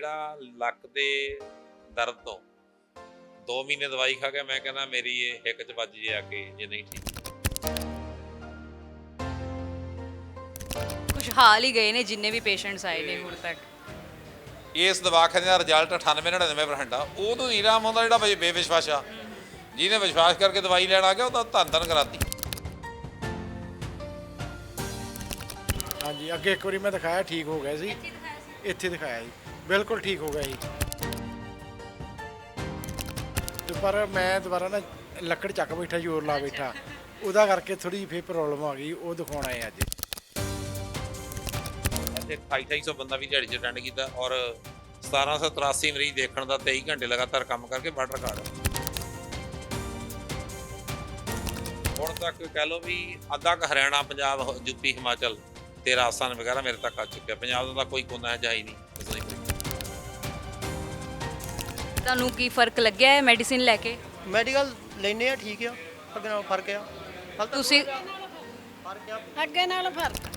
ਜਿਹੜਾ ਲੱਕ ਦੇ ਦਰਦ ਤੋਂ 2 ਮਹੀਨੇ ਦਵਾਈ ਖਾ ਕੇ ਮੈਂ ਕਹਿੰਦਾ ਮੇਰੀ ਇਹ ਹਿੱਕ ਚ ਵੱਜ ਜੇ ਆ ਕੇ ਜੇ ਨਹੀਂ ਠੀਕ। ਖੁਸ਼ਹਾਲ ਹੀ ਗਏ ਨੇ ਜਿੰਨੇ ਵੀ ਪੇਸ਼ੈਂਟਸ ਆਏ ਨੇ ਹੁਣ ਤੱਕ। ਇਸ ਦਵਾਖਾਨੇ ਦਾ ਰਿਜ਼ਲਟ 98 99% ਆ। ਉਦੋਂ ਨਹੀਂ ਆਰਾਮ ਹੁੰਦਾ ਜਿਹੜਾ ਬੇ- ਬੇਵਿਸ਼ਵਾਸ ਆ। ਜਿਹਨੇ ਵਿਸ਼ਵਾਸ ਕਰਕੇ ਦਵਾਈ ਲੈਣ ਆ ਗਿਆ ਉਹ ਤਾਂ ਧੰਨ ਧੰਨ ਕਰਾਤੀ। ਹਾਂਜੀ ਅੱਗੇ ਇੱਕ ਵਾਰੀ ਮੈਂ ਦਿਖਾਇਆ ਠੀਕ ਹੋ ਗਿਆ ਸੀ। ਇੱਥੇ ਦਿਖਾਇਆ ਜੀ। ਬਿਲਕੁਲ ਠੀਕ ਹੋ ਗਿਆ ਜੀ। ਤੇ ਪਰ ਮੈਂ ਦੁਬਾਰਾ ਨਾ ਲੱਕੜ ਚੱਕ ਬੈਠਾ, ਜ਼ੋਰ ਲਾ ਬੈਠਾ। ਉਹਦਾ ਕਰਕੇ ਥੋੜੀ ਜਿਹੀ ਫੇਰ ਪ੍ਰੋਬਲਮ ਆ ਗਈ, ਉਹ ਦਿਖਾਉਣ ਆਏ ਅੱਜ। ਇੱਥੇ 2800 ਬੰਦਾ ਵੀ ਦਿਹਾੜੀ 'ਚ ਅਟੈਂਡ ਕੀਤਾ ਔਰ 1783 ਮਰੀਜ਼ ਦੇਖਣ ਦਾ 23 ਘੰਟੇ ਲਗਾਤਾਰ ਕੰਮ ਕਰਕੇ ਵਰਲਡ ਰਿਕਾਰਡ ਹੁਣ ਤੱਕ ਕਹਿ ਲਓ ਵੀ ਅੱਧਾ ਕੁ ਹਰਿਆਣਾ, ਪੰਜਾਬ ਯੂਪੀ ਹਿਮਾਚਲ ਤੇ ਰਾਜਸਥਾਨ ਵਗੈਰਾ ਮੇਰੇ ਤੱਕ ਆ ਚੁੱਕਿਆ। ਪੰਜਾਬ ਦਾ ਕੋਈ ਕੋਨਾ ਹੈ ਜਾਈ ਨਹੀਂ। ਤੁਹਾਨੂੰ ਕੀ ਫ਼ਰਕ ਲੱਗਿਆ ਹੈ ਮੈਡੀਸਿਨ ਲੈ ਕੇ? ਮੈਡੀਕਲ ਲੈਨੇ ਆ ਠੀਕ ਆ ਅੱਗੇ ਨਾਲ ਫ਼ਰਕ ਆ। ਹਾਲ ਤੁਸੀਂ ਫ਼ਰਕ ਆ। ਅੱਗੇ ਨਾਲ ਫ਼ਰਕ।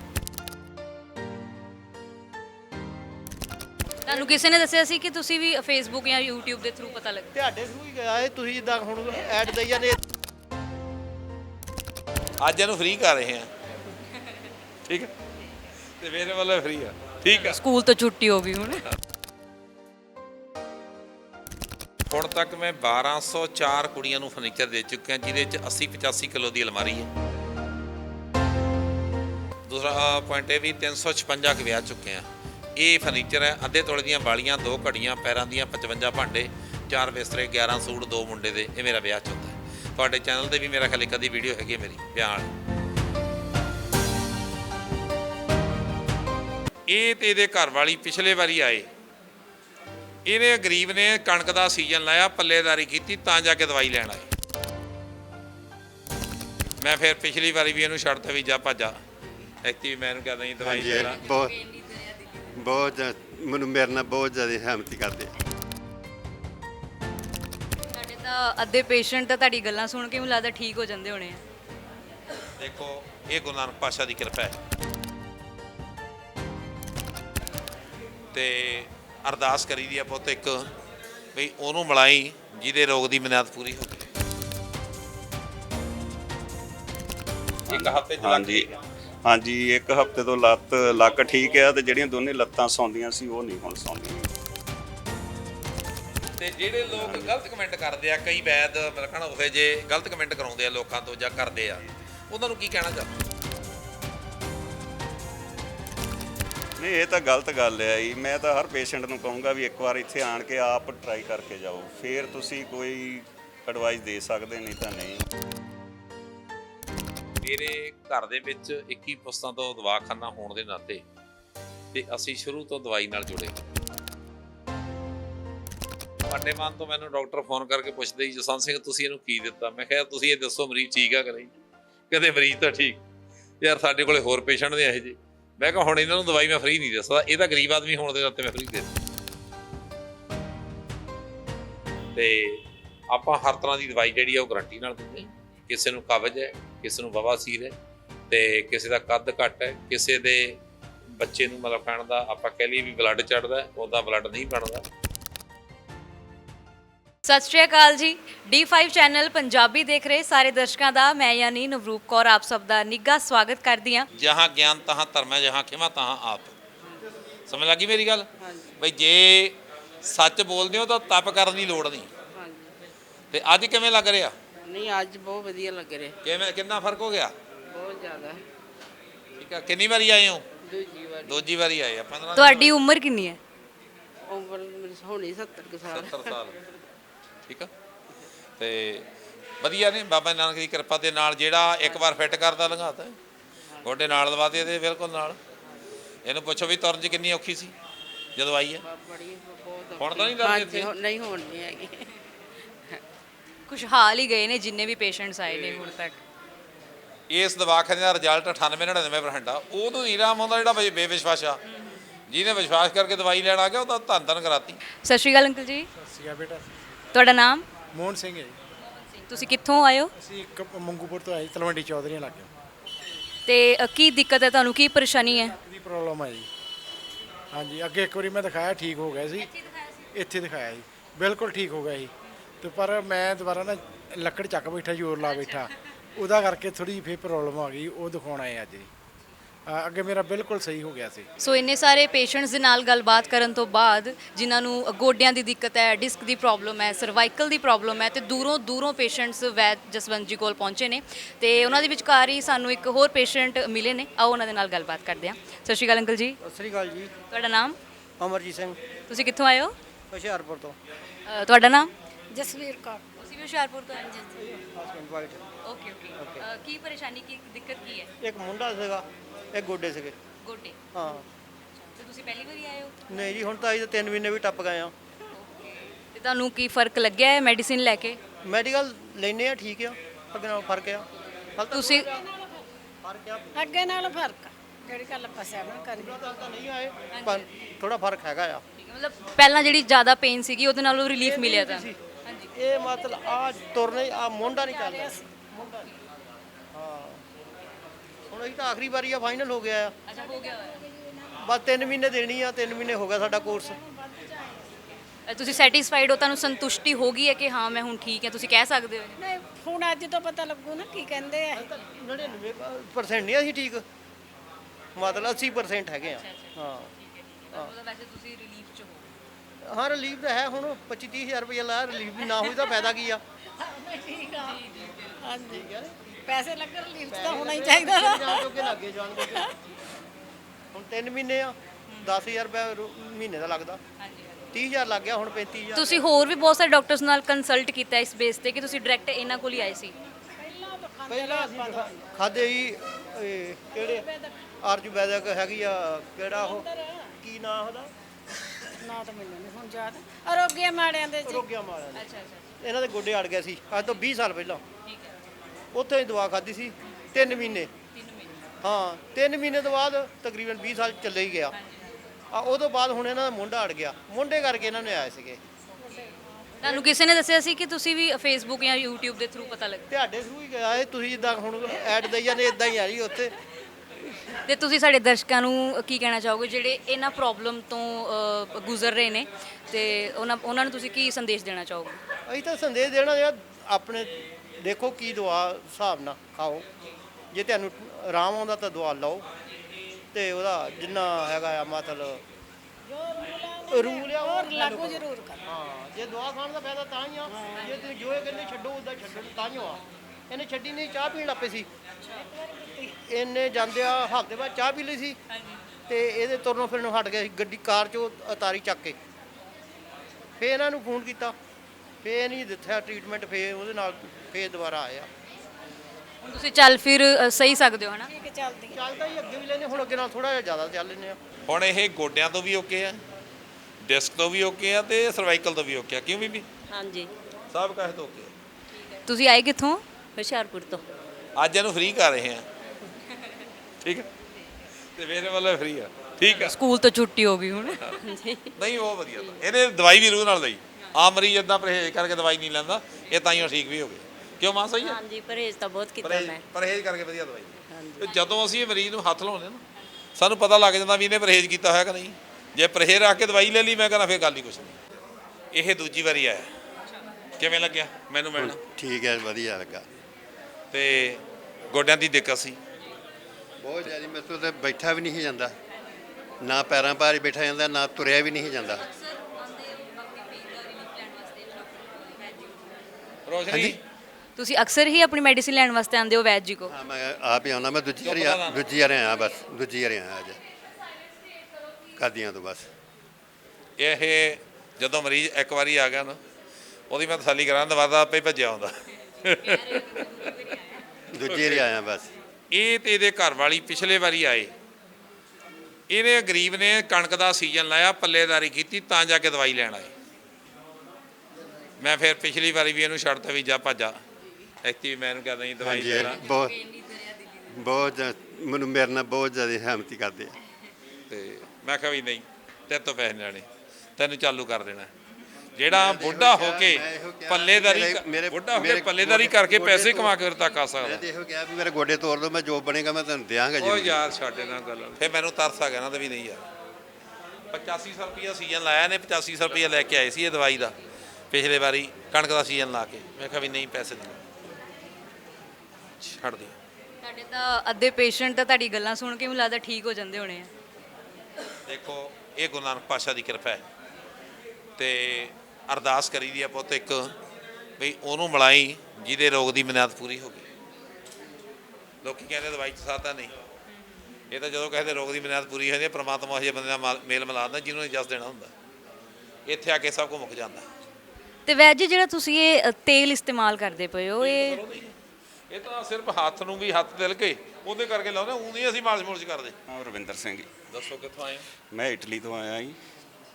ਤੁਹਾਨੂੰ ਕਿਸੇ ਨੇ ਦੱਸਿਆ ਸੀ ਕਿ ਤੁਸੀਂ ਵੀ ਫੇਸਬੁੱਕ ਜਾਂ YouTube ਦੇ ਥਰੂ ਪਤਾ ਲੱਗ ਤੁਹਾਡੇ ਥਰੂ ਹੀ ਗਿਆ ਇਹ ਤੁਸੀਂ ਜਿੱਦਾਂ ਹੁਣ ਐਡ ਦੇਈ ਜਾਂਦੇ ਅੱਜ ਇਹਨੂੰ ਫ੍ਰੀ ਕਰ ਰਹੇ ਆ ਠੀਕ ਹੈ ਤੇ ਮੇਰੇ ਵੱਲੋਂ ਫ੍ਰੀ ਆ। ਠੀਕ ਆ। ਸਕੂਲ ਤੋਂ ਛੁੱਟੀ ਹੋ ਗਈ ਹੁਣ। ਹੁਣ ਤੱਕ ਮੈਂ 1204 ਕੁੜੀਆਂ ਨੂੰ ਫਰਨੀਚਰ ਦੇ ਚੁੱਕਿਆ, ਜਿਹਦੇ ਚ 80 85 ਕਿਲੋ ਦੀ ਅਲਮਾਰੀ ਹੈ। ਦੂਸਰਾ ਪੁਆਇੰਟ ਇਹ ਵੀ 356 ਕੁ ਵਿਆਹ ਚੁੱਕੇ ਆ। ਇਹ ਫਰਨੀਚਰ ਹੈ, ਅੱਧੇ ਤੋਲੇ ਦੀਆਂ ਵਾਲੀਆਂ, ਦੋ ਘੜੀਆਂ, ਪੈਰਾਂ ਦੀਆਂ 55 ਭਾਂਡੇ, ਚਾਰ ਬਿਸਤਰੇ 11 ਸੂਟ, ਦੋ ਮੁੰਡੇ ਦੇ, ਇਹ ਮੇਰਾ ਵਿਆਹ ਚ ਤੁਹਾਡੇ ਚੈਨਲ ਤੇ ਵੀ ਮੇਰਾ ਖਿਆਲ ਕਦੀ ਵੀਡੀਓ ਹੈਗੀ ਹੈ ਮੇਰੀ, ਵਿਆਹ ਵਾਲੀ। ਇਹ ਤੇ ਇਹਦੇ ਘਰ ਵਾਲੀ ਪਿਛਲੇ ਵਾਰੀ ਆਏ। ਇਹਨੇ ਗਰੀਬ ਨੇ ਕਣਕ ਦਾ ਸੀਜ਼ਨ ਲਾਇਆ ਪੱਲੇਦਾਰੀ ਕੀਤੀ ਤਾਂ ਜਾ ਕੇ ਦਵਾਈ ਲੈਣ ਆਏ। ਮੈਂ ਫਿਰ ਪਿਛਲੀ ਵਾਰੀ ਵੀ ਇਹਨੂੰ ਛੱਡਤਾ ਵੀ ਜਾ ਭੱਜਾ ਐਕਟੀ ਵੀ ਮੈਂ ਇਹਨੂੰ ਕਹਿੰਦਾ ਨਹੀਂ ਦਵਾਈ ਹਾਂਜੀ ਬਹੁਤ ਬਹੁਤ ਜ਼ਿਆ- ਮੈਨੂੰ ਮੇਰੇ ਨਾਲ ਬਹੁਤ ਜ਼ਿਆਦਾ ਸਹਿਮਤੀ ਕਰਦੇ ਸਾਡੇ ਤਾਂ ਅੱਧੇ ਪੇਸ਼ੈਂਟ ਤਾਂ ਤੁਹਾਡੀ ਗੱਲਾਂ ਸੁਣ ਕੇ ਮੈਨੂੰ ਲੱਗਦਾ ਠੀਕ ਹੋ ਜਾਂਦੇ ਹੋਣੇ ਆ। ਦੇਖੋ ਇਹ ਗੁਰੂ ਨਾਨਕ ਪਾਸ਼ਾ ਦੀ ਕਿਰਪਾ ਹੈ। ਤੇ ਅਰਦਾਸ ਕਰੀ ਦੀ ਆ ਪੁੱਤ ਇੱਕ ਵੀ ਉਹਨੂੰ ਮਲਾਈ ਜਿਹਦੇ ਰੋਗ ਦੀ ਮਿਆਦ ਪੂਰੀ ਹੋ ਗਈ। ਇੱਕ ਹਫ਼ਤੇ ਚ ਹਾਂਜੀ। ਹਾਂਜੀ ਇੱਕ ਹਫ਼ਤੇ ਤੋਂ ਲੱਤ ਲੱਕ ਠੀਕ ਆ ਤੇ ਜਿਹੜੀਆਂ ਦੋਨੇ ਲੱਤਾਂ ਸੌਂਦੀਆਂ ਸੀ ਉਹ ਨਹੀਂ ਹੁਣ ਸੌਂਦੀਆਂ। ਤੇ ਜਿਹੜੇ ਲੋਕ ਗਲਤ ਕਮੈਂਟ ਕਰਦੇ ਆ ਕਈ ਵੈਦ ਮੇਰਾ ਕਹਣਾ ਉਹ ਜੇ ਗਲਤ ਕਮੈਂਟ ਕਰਾਉਂਦੇ ਆ ਲੋਕਾਂ ਤੋਂ ਜਾਂ ਕਰਦੇ ਆ ਉਹਨਾਂ ਨੂੰ ਕੀ ਕਹਿਣਾ ਚਾਹੁੰਦੇ ਨਹੀਂ, ਇਹ ਤਾਂ ਗਲਤ ਗੱਲ ਹੈ ਜੀ। ਮੈਂ ਤਾਂ ਹਰ ਪੇਸ਼ੈਂਟ ਨੂੰ ਕਹੂੰਗਾ ਵੀ ਇੱਕ ਵਾਰ ਇੱਥੇ ਆਣ ਕੇ ਆਪ ਟਰਾਈ ਕਰਕੇ ਜਾਓ। ਫਿਰ ਤੁਸੀਂ ਕੋਈ ਐਡਵਾਈਸ ਦੇ ਸਕਦੇ, ਨਹੀਂ ਤਾਂ ਨਹੀਂ। ਮੇਰੇ ਘਰ ਦੇ ਵਿੱਚ 21 ਪੁਸਤਾਂ ਤੋਂ ਦਵਾਖਾਨਾ ਹੋਣ ਦੇ ਨਾਤੇ ਤੇ ਅਸੀਂ ਸ਼ੁਰੂ ਤੋਂ ਦਵਾਈ ਨਾਲ ਜੁੜੇ ਅੰਡੇਮਾਨ ਤੋਂ ਮੈਨੂੰ ਡਾਕਟਰ ਫੋਨ ਕਰਕੇ ਪੁੱਛਦੇ ਜੀ, ਜਸਵੰਤ ਸਿੰਘ, ਤੁਸੀਂ ਇਹਨੂੰ ਕੀ ਦਿੱਤਾ? ਮੈਂ ਕਿਹਾ, ਤੁਸੀਂ ਇਹ ਦੱਸੋ ਮਰੀਜ਼ ਠੀਕ ਆ ਕਿ ਨਹੀਂ? ਕਹਿੰਦੇ ਮਰੀਜ਼ ਤਾਂ ਠੀਕ। ਯਾਰ, ਸਾਡੇ ਕੋਲੇ ਹੋਰ ਪੇਸ਼ੈਂਟ ਨੇ ਇਹੋ ਜਿਹੇ। ਮੈਂ ਕਿਹਾ ਹੁਣ ਇਹਨਾਂ ਨੂੰ ਦਵਾਈ ਮੈਂ ਫ੍ਰੀ ਨਹੀਂ ਦੇ ਸਕਦਾ। ਇਹ ਤਾਂ ਗਰੀਬ ਆਦਮੀ ਹੋਣ ਦੇ ਨਾਤੇ ਮੈਂ ਫ੍ਰੀ ਦੇ ਦਿੰਦਾ। ਤੇ ਆਪਾਂ ਹਰ ਤਰ੍ਹਾਂ ਦੀ ਦਵਾਈ ਜਿਹੜੀ ਆ ਉਹ ਗਾਰੰਟੀ ਨਾਲ ਦਿੰਦੇ ਕਿਸੇ ਨੂੰ ਕਬਜ਼ ਹੈ, ਕਿਸੇ ਨੂੰ ਬਵਾਸੀਰ ਹੈ ਤੇ ਕਿਸੇ ਦਾ ਕੱਦ ਘੱਟ ਹੈ, ਕਿਸੇ ਦੇ ਬੱਚੇ ਨੂੰ ਮਤਲਬ ਕਹਿਣ ਦਾ ਆਪਾਂ ਕਹਿ ਲਈਏ ਵੀ ਬਲੱਡ ਚੜਦਾ ਉਹਦਾ ਬਲੱਡ ਨਹੀਂ ਬਣਦਾ। ਸਤਿ ਸ਼੍ਰੀ ਅਕਾਲ ਜੀ। D5 ਚੈਨਲ ਪੰਜਾਬੀ ਦੇਖ ਰਹੇ ਸਾਰੇ ਦਰਸ਼ਕਾਂ ਦਾ ਮੈਂ ਯਾਨੀ ਨਵਰੂਪ ਕੌਰ ਆਪ ਸਭ ਦਾ ਨਿੱਘਾ ਸਵਾਗਤ ਕਰਦੀ ਹਾਂ। ਜਹਾਂ ਗਿਆਨ ਤਹਾਂ ਧਰਮ ਹੈ ਜਹਾਂ ਖਿਮਾ ਤਹਾਂ ਆਪ। ਸਮਝ ਲੱਗੀ ਮੇਰੀ ਗੱਲ? ਬਈ ਜੇ ਸੱਚ ਬੋਲਦੇ ਹੋ ਤਾਂ ਤਪ ਕਰਨ ਦੀ ਲੋੜ ਨਹੀਂ। ਤੇ ਅੱਜ ਕਿਵੇਂ ਲੱਗ ਰਿਹਾ? ਨਹੀਂ ਅੱਜ ਬਹੁਤ ਵਧੀਆ ਲੱਗ ਰਿਹਾ। ਕਿਵੇਂ ਕਿੰਨਾ ਫ਼ਰਕ ਹੋ ਗਿਆ? ਬਹੁਤ ਜ਼ਿਆਦਾ। ਠੀਕ ਆ ਕਿੰਨੀ ਵਾਰੀ ਆਏ ਹੋ? ਦੂਜੀ ਵਾਰ। ਦੂਜੀ ਵਾਰੀ ਆਏ ਆ 15 ਤੁਹਾਡੀ ਉਮਰ ਕਿੰਨੀ ਹੈ? ਉਮਰ ਮੇਰੀ ਹੋਣੀ 70 ਕੁ ਸਾਲ। 70 ਸਾਲ। ਠੀਕ ਆ? ਤੇ ਵਧੀਆ ਨੇ ਬਾਬਾ ਨਾਨਕ ਦੀ ਕਿਰਪਾ ਦੇ ਨਾਲ ਜਿਹੜਾ ਇੱਕ ਵਾਰ ਫਿੱਟ ਕਰਦਾ ਲੰਘਾਤਾ। ਗੋਡੇ ਨਾਲ ਦਵਾਤੇ ਇਹਦੇ ਬਿਲਕੁਲ ਨਾਲ। ਇਹਨੂੰ ਪੁੱਛੋ ਵੀ ਤੁਰਨ ਚ ਕਿੰਨੀ ਔਖੀ ਸੀ ਜਦੋਂ ਆਈ ਹੈ ਹੁਣ ਤਾਂ ਨਹੀਂ ਇੱਥੇ? ਹੁਣ ਨਹੀਂ ਹੋਣ ਨਹੀਂ ਹੈਗੀ। ਖੁਸ਼ਹਾਲ ਹੀ ਗਏ ਨੇ ਜਿੰਨੇ ਵੀ ਪੇਸ਼ੈਂਟਸ ਆਏ ਨੇ ਹੁਣ ਤੱਕ। ਇਸ ਦਵਾਖਾਨੇ ਦਾ ਰਿਜ਼ਲਟ 98 99% ਆ। ਉਦੋਂ ਨਹੀਂ ਆਰਾਮ ਹੁੰਦਾ ਜਿਹੜਾ ਬੇਵਿਸ਼ਵਾਸ ਆ। ਜਿਹਨੇ ਵਿਸ਼ਵਾਸ ਕਰਕੇ ਦਵਾਈ ਲੈਣ ਆ ਗਿਆ ਉਹ ਤਾਂ ਧੰਨ ਧੰਨ ਕਰਾਤੀ। ਸਤਿ ਸ਼੍ਰੀ ਅਕਾਲ ਅੰਕਲ ਜੀ। ਸੀਗਾ ਬੇਟਾ। ਤੁਹਾਡਾ ਨਾਮ? ਮੋਹਨ ਸਿੰਘ ਹੈ ਜੀ। ਤੁਸੀਂ ਕਿੱਥੋਂ ਆਏ ਹੋ ਅਸੀਂ ਇੱਕ ਮੰਗੂਪੁਰ ਤੋਂ ਆਏ ਤਲਵੰਡੀ ਚੌਧਰੀਆਂ ਲੱਗੇ। ਤੇ ਅ, ਕੀ ਦਿੱਕਤ ਹੈ ਤੁਹਾਨੂੰ? ਕੀ ਪਰੇਸ਼ਾਨੀ ਹੈ? ਦੀ ਪ੍ਰੋਬਲਮ ਹੈ ਜੀ। ਹਾਂਜੀ ਅੱਗੇ ਇੱਕ ਵਾਰੀ ਮੈਂ ਦਿਖਾਇਆ ਠੀਕ ਹੋ ਗਿਆ ਸੀ। ਇੱਥੇ ਦਿਖਾਇਆ ਸੀ। ਬਿਲਕੁਲ ਠੀਕ ਹੋ ਗਿਆ ਸੀ। ਤੇ ਪਰ ਮੈਂ ਦੁਬਾਰਾ ਨਾ ਲੱਕੜ ਚੱਕ ਬੈਠਾ ਜ਼ੋਰ ਲਾ ਬੈਠਾ। ਉਹਦਾ ਕਰਕੇ ਥੋੜੀ ਫੇਰ ਪ੍ਰੋਬਲਮ ਆ ਗਈ ਉਹ ਦਿਖਾਉਣ ਆਏ ਅੱਜ ਜੀ। ਅੱਗੇ ਮੇਰਾ ਬਿਲਕੁਲ ਸਹੀ ਹੋ ਗਿਆ ਸੀ। ਸੋ ਇੰਨੇ ਸਾਰੇ ਪੇਸ਼ੈਂਟਸ ਦੇ ਨਾਲ ਗੱਲਬਾਤ ਕਰਨ ਤੋਂ ਬਾਅਦ ਜਿਨ੍ਹਾਂ ਨੂੰ ਗੋਡਿਆਂ ਦੀ ਦਿੱਕਤ ਹੈ ਡਿਸਕ ਦੀ ਪ੍ਰੋਬਲਮ ਹੈ ਸਰਵਾਈਕਲ ਦੀ ਪ੍ਰੋਬਲਮ ਹੈ ਤੇ ਦੂਰੋਂ ਦੂਰੋਂ ਪੇਸ਼ੈਂਟਸ ਵੈਦ ਜਸਵੰਤ ਜੀ ਕੋਲ ਪਹੁੰਚੇ ਨੇ ਤੇ ਉਹਨਾਂ ਦੇ ਵਿਚਕਾਰ ਹੀ ਸਾਨੂੰ ਇੱਕ ਹੋਰ ਪੇਸ਼ੈਂਟ ਮਿਲੇ ਨੇ। ਆਓ ਉਹਨਾਂ ਦੇ ਨਾਲ ਗੱਲਬਾਤ ਕਰਦੇ ਹਾਂ। ਸਤਿ ਸ਼੍ਰੀ ਅਕਾਲ ਅੰਕਲ ਜੀ। ਸਤਿ ਸ੍ਰੀ ਅਕਾਲ ਜੀ। ਤੁਹਾਡਾ ਨਾਮ? ਅਮਰਜੀਤ ਸਿੰਘ। ਤੁਸੀਂ ਕਿੱਥੋਂ ਆਏ ਹੋ? ਹੁਸ਼ਿਆਰਪੁਰ ਤੋਂ। ਅ, ਤੁਹਾਡਾ ਨਾਮ? ਜਸਵੀਰ ਕੌਰ। ਤੁਸੀਂ ਵੀ ਹੁਸ਼ਿਆਰਪੁਰ ਤੋਂ ਆਏ ਹਸਬੈਂਡ ਵਾਈਟ ਓਕੇ ਓਕੇ ਕੀ ਪਰੇਸ਼ਾਨੀ ਕੀ ਦਿੱਕਤ ਕੀ ਹੈ? ਇੱਕ ਮੁੰਡਾ ਸੀਗਾ। ਇੱਕ ਗੋਡੇ ਸੀਗੇ। ਗੋਡੇ? ਹਾਂ। ਤੇ ਤੁਸੀਂ ਪਹਿਲੀ ਵਾਰੀ ਆਏ ਹੋ? ਨਹੀਂ ਜੀ ਹੁਣ ਤਾਂ ਅਜੇ 3 ਮਹੀਨੇ ਵੀ ਟੱਪ ਗਏ ਆ ਤੇ ਤੁਹਾਨੂੰ ਕੀ ਫ਼ਰਕ ਲੱਗਿਆ ਹੈ ਮੈਡੀਸਿਨ ਲੈ ਕੇ? ਮੈਡੀਕਲ ਲੈਨੇ ਆ ਠੀਕ ਆ। ਅੱਗੇ ਨਾਲ ਫ਼ਰਕ ਆ। ਹਾਲ ਤਾਂ ਤੁਸੀਂ ਫ਼ਰਕ ਆ। ਅੱਗੇ ਨਾਲ ਫ਼ਰਕ ਆ। ਜਿਹੜੀ ਗੱਲ ਆਪਾਂ ਸਹਿਮਤ ਹਾਲ ਤਾਂ ਨਹੀਂ ਆਏ ਪਰ ਥੋੜਾ ਫ਼ਰਕ ਹੈਗਾ ਆ। ਮਤਲਬ ਪਹਿਲਾਂ ਜਿਹੜੀ ਜ਼ਿਆਦਾ ਪੇਨ ਸੀਗੀ ਉਹਦੇ ਨਾਲੋਂ ਰਿਲੀਫ ਮਿਲਿਆ ਤਾਂ ਹਾਂਜੀ। ਇਹ ਮਤਲਬ ਆ ਤੁਰਨੇ ਆ ਮੁੰਡਾ ਨਹੀਂ ਚੱਲਦਾ ਮੁੰਡਾ ਨਹੀਂ। ਹਾਂ ਹੁਣ ਅਸੀਂ ਤਾਂ ਆਖਰੀ ਵਾਰੀ ਆ ਫਾਈਨਲ ਹੋ ਗਿਆ ਆ। ਅੱਛਾ ਹੋ ਗਿਆ ਬਸ 3 ਮਹੀਨੇ ਦੇਣੀ ਆ 3 ਮਹੀਨੇ ਹੋ ਗਿਆ ਸਾਡਾ ਕੋਰਸ ਅ, ਤੁਸੀਂ ਸੈਟੀਸਫਾਈਡ ਹੋ ਤੁਹਾਨੂੰ ਸੰਤੁਸ਼ਟੀ ਹੋ ਗਈ ਹੈ ਕਿ ਹਾਂ ਮੈਂ ਹੁਣ ਠੀਕ ਹਾਂ ਤੁਸੀਂ ਕਹਿ ਸਕਦੇ ਹੋ? ਨਹੀਂ ਹੁਣ ਅੱਜ ਤੋਂ ਪਤਾ ਲੱਗੂ ਨਾ ਕੀ ਕਹਿੰਦੇ ਆ। 99% ਨਹੀਂ ਅਸੀਂ ਠੀਕ। ਮਤਲਬ 80% ਹੈਗੇ ਆ। ਹਾਂ। ਮਤਲਬ ਵੈਸੇ ਤੁਸੀਂ ਰਿਲੀਫ ਚ ਹੋ। ਹਾਂ ਰਿਲੀਫ ਤਾਂ ਹੈ ਹੁਣ 25 30000 ਰੁਪਏ ਲਾਇਆ ਰਿਲੀਫ ਵੀ ਨਾ ਹੋਈ ਤਾਂ ਫਾਇਦਾ ਕੀ ਆ? ਠੀਕ ਆ ਹਾਂਜੀ। ਪੈਸੇ ਲੱਗਣ ਲਈ ਤਾਂ ਹੋਣਾ ਹੀ ਚਾਹੀਦਾ ਨਾ। ਲੱਗੇ ਜਾਣ ਹੁਣ 3 ਮਹੀਨੇ ਆ 10000 ਰੁਪਏ ਰੋ- ਮਹੀਨੇ ਦਾ ਲੱਗਦਾ। 30000 ਲੱਗ ਗਿਆ ਹੁਣ 35000 ਤੁਸੀਂ ਹੋਰ ਵੀ ਬਹੁਤ ਸਾਰੇ ਡਾਕਟਰਸ ਨਾਲ ਕੰਸਲਟ ਕੀਤਾ ਇਸ ਬੇਸ ਤੇ ਕਿ ਤੁਸੀਂ ਡਾਇਰੈਕਟ ਇਹਨਾਂ ਕੋਲ ਹੀ ਆਏ ਸੀ? ਪਹਿਲਾਂ ਅਸੀਂ ਖਾਦੇ ਹੀ ਇਹ ਕਿਹੜੇ? ਆਰਜੂ ਵੈਦਕ ਹੈਗੀ ਆ ਕਿਹੜਾ ਉਹ? ਕੀ ਨਾਂ ਉਹਦਾ? ਨਾ ਤਾਂ ਮੈਨੂੰ ਨਹੀਂ ਹੁਣ ਯਾਦ। ਅਰੋਗਿਆ ਮਾੜਿਆਂ ਦੇ ਜੀ। ਰੋਗਿਆ ਮਾਰਿਆ ਨੇ। ਅੱਛਾ ਅੱਛਾ ਇਹਨਾਂ ਦੇ ਗੋਡੇ ਅੜ ਗਏ ਸੀ ਅੱਜ ਤੋਂ 20 ਸਾਲ ਪਹਿਲਾਂ। ਉੱਥੇ ਹੀ ਦਵਾ ਖਾਦੀ ਸੀ 3 ਮਹੀਨੇ। ਹਾਂ 3 ਮਹੀਨੇ ਤੋਂ ਬਾਅਦ ਤਕਰੀਬਨ 20 ਸਾਲ ਚੱਲੇ ਹੀ ਗਿਆ। ਆ ਉਦੋਂ ਬਾਅਦ ਹੁਣ ਇਹਨਾਂ ਦਾ ਮੁੰਡਾ ਅੜ ਗਿਆ। ਮੁੰਡੇ ਕਰਕੇ ਇਹਨਾਂ ਨੇ ਆਏ ਸੀਗੇ। ਤੁਹਾਨੂੰ ਕਿਸੇ ਨੇ ਦੱਸਿਆ ਸੀ ਕਿ ਤੁਸੀਂ ਵੀ ਫੇਸਬੁੱਕ ਜਾਂ YouTube ਦੇ ਥਰੂ ਪਤਾ ਲੱਗ ਤੁਹਾਡੇ ਥਰੂ ਹੀ ਗਿਆ ਇਹ ਤੁਸੀਂ ਜਿੱਦਾਂ ਹੁਣ ਐਡ ਦਈ ਜਾਂਦੇ ਇਦਾਂ ਹੀ ਆ ਰਹੀ ਉੱਥੇ। ਤੇ ਤੁਸੀਂ ਸਾਡੇ ਦਰਸ਼ਕਾਂ ਨੂੰ ਕੀ ਕਹਿਣਾ ਚਾਹੋਗੇ ਜਿਹੜੇ ਇਹਨਾਂ ਪ੍ਰੋਬਲਮ ਤੋਂ ਗੁਜ਼ਰ ਰਹੇ ਨੇ ਤੇ ਉਹਨਾਂ ਉਹਨਾਂ ਨੂੰ ਤੁਸੀਂ ਕੀ ਸੰਦੇਸ਼ ਦੇਣਾ ਚਾਹੋਗੇ? ਅਸੀਂ ਤਾਂ ਸੰਦੇਸ਼ ਦੇਣਾ ਯਾਰ ਆਪਣੇ ਦੇਖੋ ਕੀ ਦਵਾ ਹਿਸਾਬ ਨਾਲ ਖਾਓ। ਜੇ ਤੁਹਾਨੂੰ ਆਰਾਮ ਆਉਂਦਾ ਤਾਂ ਦਵਾ ਲਓ। ਤੇ ਉਹਦਾ ਜਿੰਨਾ ਹੈਗਾ ਆ ਮਤਲਬ ਰੂਲ ਆ ਉਹ ਹੋਰ ਲਾਗੂ ਜ਼ਰੂਰ ਕਰ। ਹਾਂ ਜੇ ਦਵਾ ਖਾਣ ਦਾ ਫਾਇਦਾ ਤਾਂ ਹੀ ਆ। ਜੇ ਤੁਸੀਂ ਜੋ ਇਹ ਕਹਿੰਦੇ ਛੱਡੋ ਉਦਾਂ ਛੱਡਣ ਤਾਂ ਹੀ ਆ। ਇਹਨੇ ਛੱਡੀ ਨਹੀਂ ਚਾਹ ਪੀਣ ਲੱਪੇ ਸੀ। ਇਹਨੇ ਜਾਂਦੇ ਆ ਹਫ਼ਤੇ ਬਾਅਦ ਚਾਹ ਪੀ ਲਈ ਸੀ। ਤੇ ਇਹਦੇ ਤੁਰਨੋਂ ਫਿਰਨੋਂ ਹਟ ਗਿਆ ਸੀ ਗੱਡੀ ਕਾਰ ਚੋਂ ਉਤਾਰੀ ਚੱਕ ਕੇ। ਫੇਰ ਇਹਨਾਂ ਨੂੰ ਫੋਨ ਕੀਤਾ। ਫੇਰ ਨਹੀਂ ਦਿੱਤਾ ਟ੍ਰੀਟਮੈਂਟ ਫੇਰ ਉਹਦੇ ਨਾਲ ਫੇਰ ਦੁਬਾਰਾ ਆਇਆ। ਹੁਣ ਤੁਸੀਂ ਚੱਲ ਫਿਰ ਅ, ਸਹੀ ਸਕਦੇ ਹੋ ਹਨਾ? ਠੀਕ ਚੱਲਦੀ ਚੱਲਦਾ ਹੀ ਅੱਗੇ ਵੀ ਲੈਨੇ ਹੁਣ ਅੱਗੇ ਨਾਲ ਥੋੜਾ ਜਿਹਾ ਜ਼ਿਆਦਾ ਚੱਲ ਲੈਨੇ ਆ ਹੁਣ ਇਹ ਗੋਡਿਆਂ ਤੋਂ ਵੀ ਓਕੇ ਆ ਡਿਸਕ ਤੋਂ ਵੀ ਓਕੇ ਆ ਤੇ ਸਰਵਾਈਕਲ ਤੋਂ ਵੀ ਓਕੇ ਆ ਕਿਉਂ ਬੀਬੀ? ਹਾਂਜੀ। ਸਭ ਕਾਹੇ ਤੋਂ ਓਕੇ ਆ? ਤੁਸੀਂ ਆਏ ਕਿੱਥੋਂ? ਹੁਸ਼ਿਆਰਪੁਰ ਤੋਂ। ਅੱਜ ਇਹਨੂੰ ਫ੍ਰੀ ਕਰ ਰਹੇ ਆ ਠੀਕ ਹੈ? ਤੇ ਮੇਰੇ ਵੱਲੋਂ ਫ੍ਰੀ ਆ। ਠੀਕ ਆ। ਸਕੂਲ ਤੋਂ ਛੁੱਟੀ ਹੋ ਗਈ ਹੁਣ। ਨਹੀਂ ਉਹ ਵਧੀਆ ਤਾਂ। ਇਹਨੇ ਦਵਾਈ ਵੀ ਰੂਹ ਨਾਲ ਲਈ। ਆਮ ਮਰੀਜ਼ ਇਦਾਂ ਪਰਹੇਜ਼ ਕਰਕੇ ਦਵਾਈ ਨਹੀਂ ਲੈਂਦਾ ਇਹ ਤਾਂ ਹੀ ਠੀਕ ਵੀ ਹੋ ਗਏ। ਕਿਉਂ ਮਾਂ ਸਹੀ ਹੈ? ਹਾਂਜੀ ਪਰਹੇਜ਼ ਤਾਂ ਬਹੁਤ ਕੀਤਾ ਪਰਹੇਜ਼ ਮੈਂ। ਪਰਹੇਜ਼ ਕਰਕੇ ਵਧੀਆ ਦਵਾਈ। ਤੇ ਜਦੋਂ ਅਸੀਂ ਇਹ ਮਰੀਜ਼ ਨੂੰ ਹੱਥ ਲਾਉਂਦੇ ਨਾ ਸਾਨੂੰ ਪਤਾ ਲੱਗ ਜਾਂਦਾ ਵੀ ਇਹਨੇ ਪਰਹੇਜ਼ ਕੀਤਾ ਹੋਇਆ ਕਿ ਨਹੀਂ। ਜੇ ਪਰਹੇਜ਼ ਰੱਖ ਕੇ ਦਵਾਈ ਲੈ ਲਈ ਮੈਂ ਕਹਿੰਦਾ ਫਿਰ ਗੱਲ ਹੀ ਕੁਛ ਨਹੀਂ। ਇਹ ਦੂਜੀ ਵਾਰੀ ਆਇਆ। ਕਿਵੇਂ ਲੱਗਿਆ? ਮੈਨੂੰ ਮਿਲਣਾ। ਠੀਕ ਹੈ ਵਧੀਆ ਲੱਗਾ। ਤੇ ਗੋਡਿਆਂ ਦੀ ਦਿੱਕਤ ਸੀ। ਬਹੁਤ ਜ਼ਿਆਦਾ ਮੇਰੇ ਤੋਂ ਤਾਂ ਬੈਠਾ ਵੀ ਨਹੀਂ ਸੀ ਜਾਂਦਾ। ਨਾ ਪੈਰਾਂ ਭਾਰੀ ਬੈਠਾ ਜਾਂਦਾ ਨਾ ਤੁਰਿਆ ਵੀ ਨਹੀਂ ਸੀ ਜਾਂਦਾ। ਰੋਸ਼ਨੀ? ਤੁਸੀਂ ਅਕਸਰ ਹੀ ਆਪਣੀ ਮੈਡੀਸਿਨ ਲੈਣ ਵਾਸਤੇ ਆਉਂਦੇ ਹੋ ਵੈਦ ਜੀ ਕੋ? ਹਾਂ ਮੈਂ ਆਪ ਹੀ ਆਉਣਾ ਮੈਂ ਦੂਜੀ ਵਾਰੀ ਪਤਾ ਨਾ। ਦੂਜੀ ਵਾਰੀ ਆਇਆ ਬਸ ਦੂਜੀ ਵਾਰੀ ਆਇਆ ਅੱਜ। ਕਾਦੀਆਂ ਤੋਂ ਬਸ। ਇਹ ਜਦੋਂ ਮਰੀਜ਼ ਇੱਕ ਵਾਰੀ ਆ ਗਿਆ ਨਾ ਉਹਦੀ ਮੈਂ ਤਸੱਲੀ ਕਰਾਂ ਦੁਬਾਰਾ ਆਪੇ ਹੀ ਭੱਜਿਆ ਆਉਂਦਾ ਦੂਜੀ ਵਾਰੀ ਆਇਆ ਬਸ। ਇਹ ਤੇ ਇਹਦੇ ਘਰ ਵਾਲੀ ਪਿਛਲੇ ਵਾਰੀ ਆਏ। ਇਹਨੇ ਗਰੀਬ ਨੇ ਕਣਕ ਦਾ ਸੀਜ਼ਨ ਲਾਇਆ ਪੱਲੇਦਾਰੀ ਕੀਤੀ ਤਾਂ ਜਾ ਕੇ ਦਵਾਈ ਲੈਣ ਆਏ। ਮੈਂ ਫਿਰ ਪਿਛਲੀ ਵਾਰੀ ਵੀ ਇਹਨੂੰ ਛੱਡਤਾ ਵੀ ਜਾ ਭੱਜਾ ਮੈਂ ਇਹਨੂੰ ਕਹਿੰਦਾ ਨਹੀਂ ਦਵਾਈ ਹਾਂਜੀ ਲੈਣਾ ਬਹੁਤ ਬਹੁਤ ਜ਼ਿਆ- ਮੈਨੂੰ ਮੇਰੇ ਨਾਲ ਬਹੁਤ ਜ਼ਿਆਦਾ ਸਹਿਮਤੀ ਕਰਦੇ ਆ। ਤੇ ਮੈਂ ਕਿਹਾ ਵੀ ਨਹੀਂ ਤੇਰੇ ਤੋਂ ਪੈਸੇ ਨਹੀਂ ਲੈਣੇ ਤੈਨੂੰ ਚਾਲੂ ਕਰ ਦੇਣਾ। ਜਿਹੜਾ ਬੁੱਢਾ ਹੋ ਕੇ ਮੈਂ ਇਹੋ ਕਿਹਾ, ਪੱਲੇਦਾਰੀ ਮੇਰੇ- ਮੇਰੇ- ਬੁੱਢਾ ਹੋ ਕੇ ਮੇਰੇ ਪੱਲੇਦਾਰੀ ਕਰਕੇ ਗੋਡੇ ਪੈਸੇ ਕਮਾ ਕੇ ਤੱਕ ਆ ਮੈਂ ਸਕਦਾ ਤੇ ਇਹੋ ਕਿਹਾ ਵੀ ਮੇਰੇ ਗੋਡੇ ਤੋੜ ਦੋ ਮੈਂ ਜੋ ਬਣੇਗਾ ਮੈਂ ਤੁਹਾਨੂੰ ਦਿਆਂਗਾ ਉਹ ਜੀ ਯਾਰ ਛੱਡ ਇਹਨਾਂ ਗੱਲ ਫਿਰ ਮੈਨੂੰ ਤਰਸ ਆ ਗਿਆ ਨਾ ਤੇ ਵੀ ਨਹੀਂ ਯਾਰ। 8500 ਰੁਪਇਆ ਸੀਜ਼ਨ ਲਾਇਆ ਨੇ 8500 ਰੁਪਇਆ ਲੈ ਕੇ ਆਏ ਸੀ ਇਹ ਦਵਾਈ ਦਾ। ਪਿਛਲੇ ਵਾਰੀ ਕਣਕ ਦਾ ਸੀਜ਼ਨ ਲਾ ਕੇ। ਮੈਂ ਕਿਹਾ ਵੀ ਨਹੀਂ ਪੈਸੇ ਦੇ ਛੱਡ ਦੇ ਤੁਹਾਡੇ ਤਾਂ ਅੱਧੇ ਪੇਸ਼ੈਂਟ ਤਾਂ ਤੁਹਾਡੀ ਗੱਲਾਂ ਸੁਣ ਕੇ ਮੈਨੂੰ ਲੱਗਦਾ ਠੀਕ ਹੋ ਜਾਂਦੇ ਹੋਣੇ ਆ। ਦੇਖੋ ਇਹ ਗੁਰੂ ਨਾਨਕ ਪਾਤਸ਼ਾਹ ਦੀ ਕਿਰਪਾ ਹੈ। ਤੇ ਅਰਦਾਸ ਕਰੀ ਦੀ ਆ ਪੁੱਤ ਇੱਕ ਵੀ ਉਹਨੂੰ ਮਿਲਾਈ ਜਿਹਦੇ ਰੋਗ ਦੀ ਮਿਆਦ ਪੂਰੀ ਹੋ ਗਈ। ਲੋਕੀ ਕਹਿੰਦੇ ਦਵਾਈ ਚ ਸਾਤਾ ਨਹੀਂ। ਇਹ ਤਾਂ ਜਦੋਂ ਕਹਿੰਦੇ ਰੋਗ ਦੀ ਮਿਆਦ ਪੂਰੀ ਹੋ ਜਾਂਦੀ ਹੈ ਪ੍ਰਮਾਤਮਾ ਉਹ ਜਿਹੇ ਬੰਦੇ ਨਾਲ ਮਾਲ- ਮੇਲ ਮਿਲਾ ਦਿੰਦਾ ਜਿਹਨੂੰ ਜਸ ਦੇਣਾ ਹੁੰਦਾ। ਇੱਥੇ ਆ ਕੇ ਸਭ ਕੁਝ ਮੁੱਕ ਜਾਂਦਾ। ਤੇ ਵੈਜ ਜੀ ਜਿਹੜਾ ਤੁਸੀਂ ਇਹ ਅ, ਤੇਲ ਇਸਤੇਮਾਲ ਕਰਦੇ ਪਏ ਹੋ ਇਹ ਇਹ ਤਾਂ ਸਿਰਫ ਹੱਥ ਨੂੰ ਵੀ ਹੱਥ ਦਿਲ ਕੇ ਉਹਦੇ ਕਰਕੇ ਲਾਉਂਦੇ ਉਹ ਨਹੀਂ ਅਸੀਂ ਮਾਲਸ਼ ਮੁਲਸ਼ ਕਰਦੇ। ਹਾਂ ਰਵਿੰਦਰ ਸਿੰਘ ਜੀ। ਦੱਸੋ ਕਿੱਥੋਂ ਆਏ ਹੋ? ਮੈਂ ਇਟਲੀ ਤੋਂ ਆਇਆ ਜੀ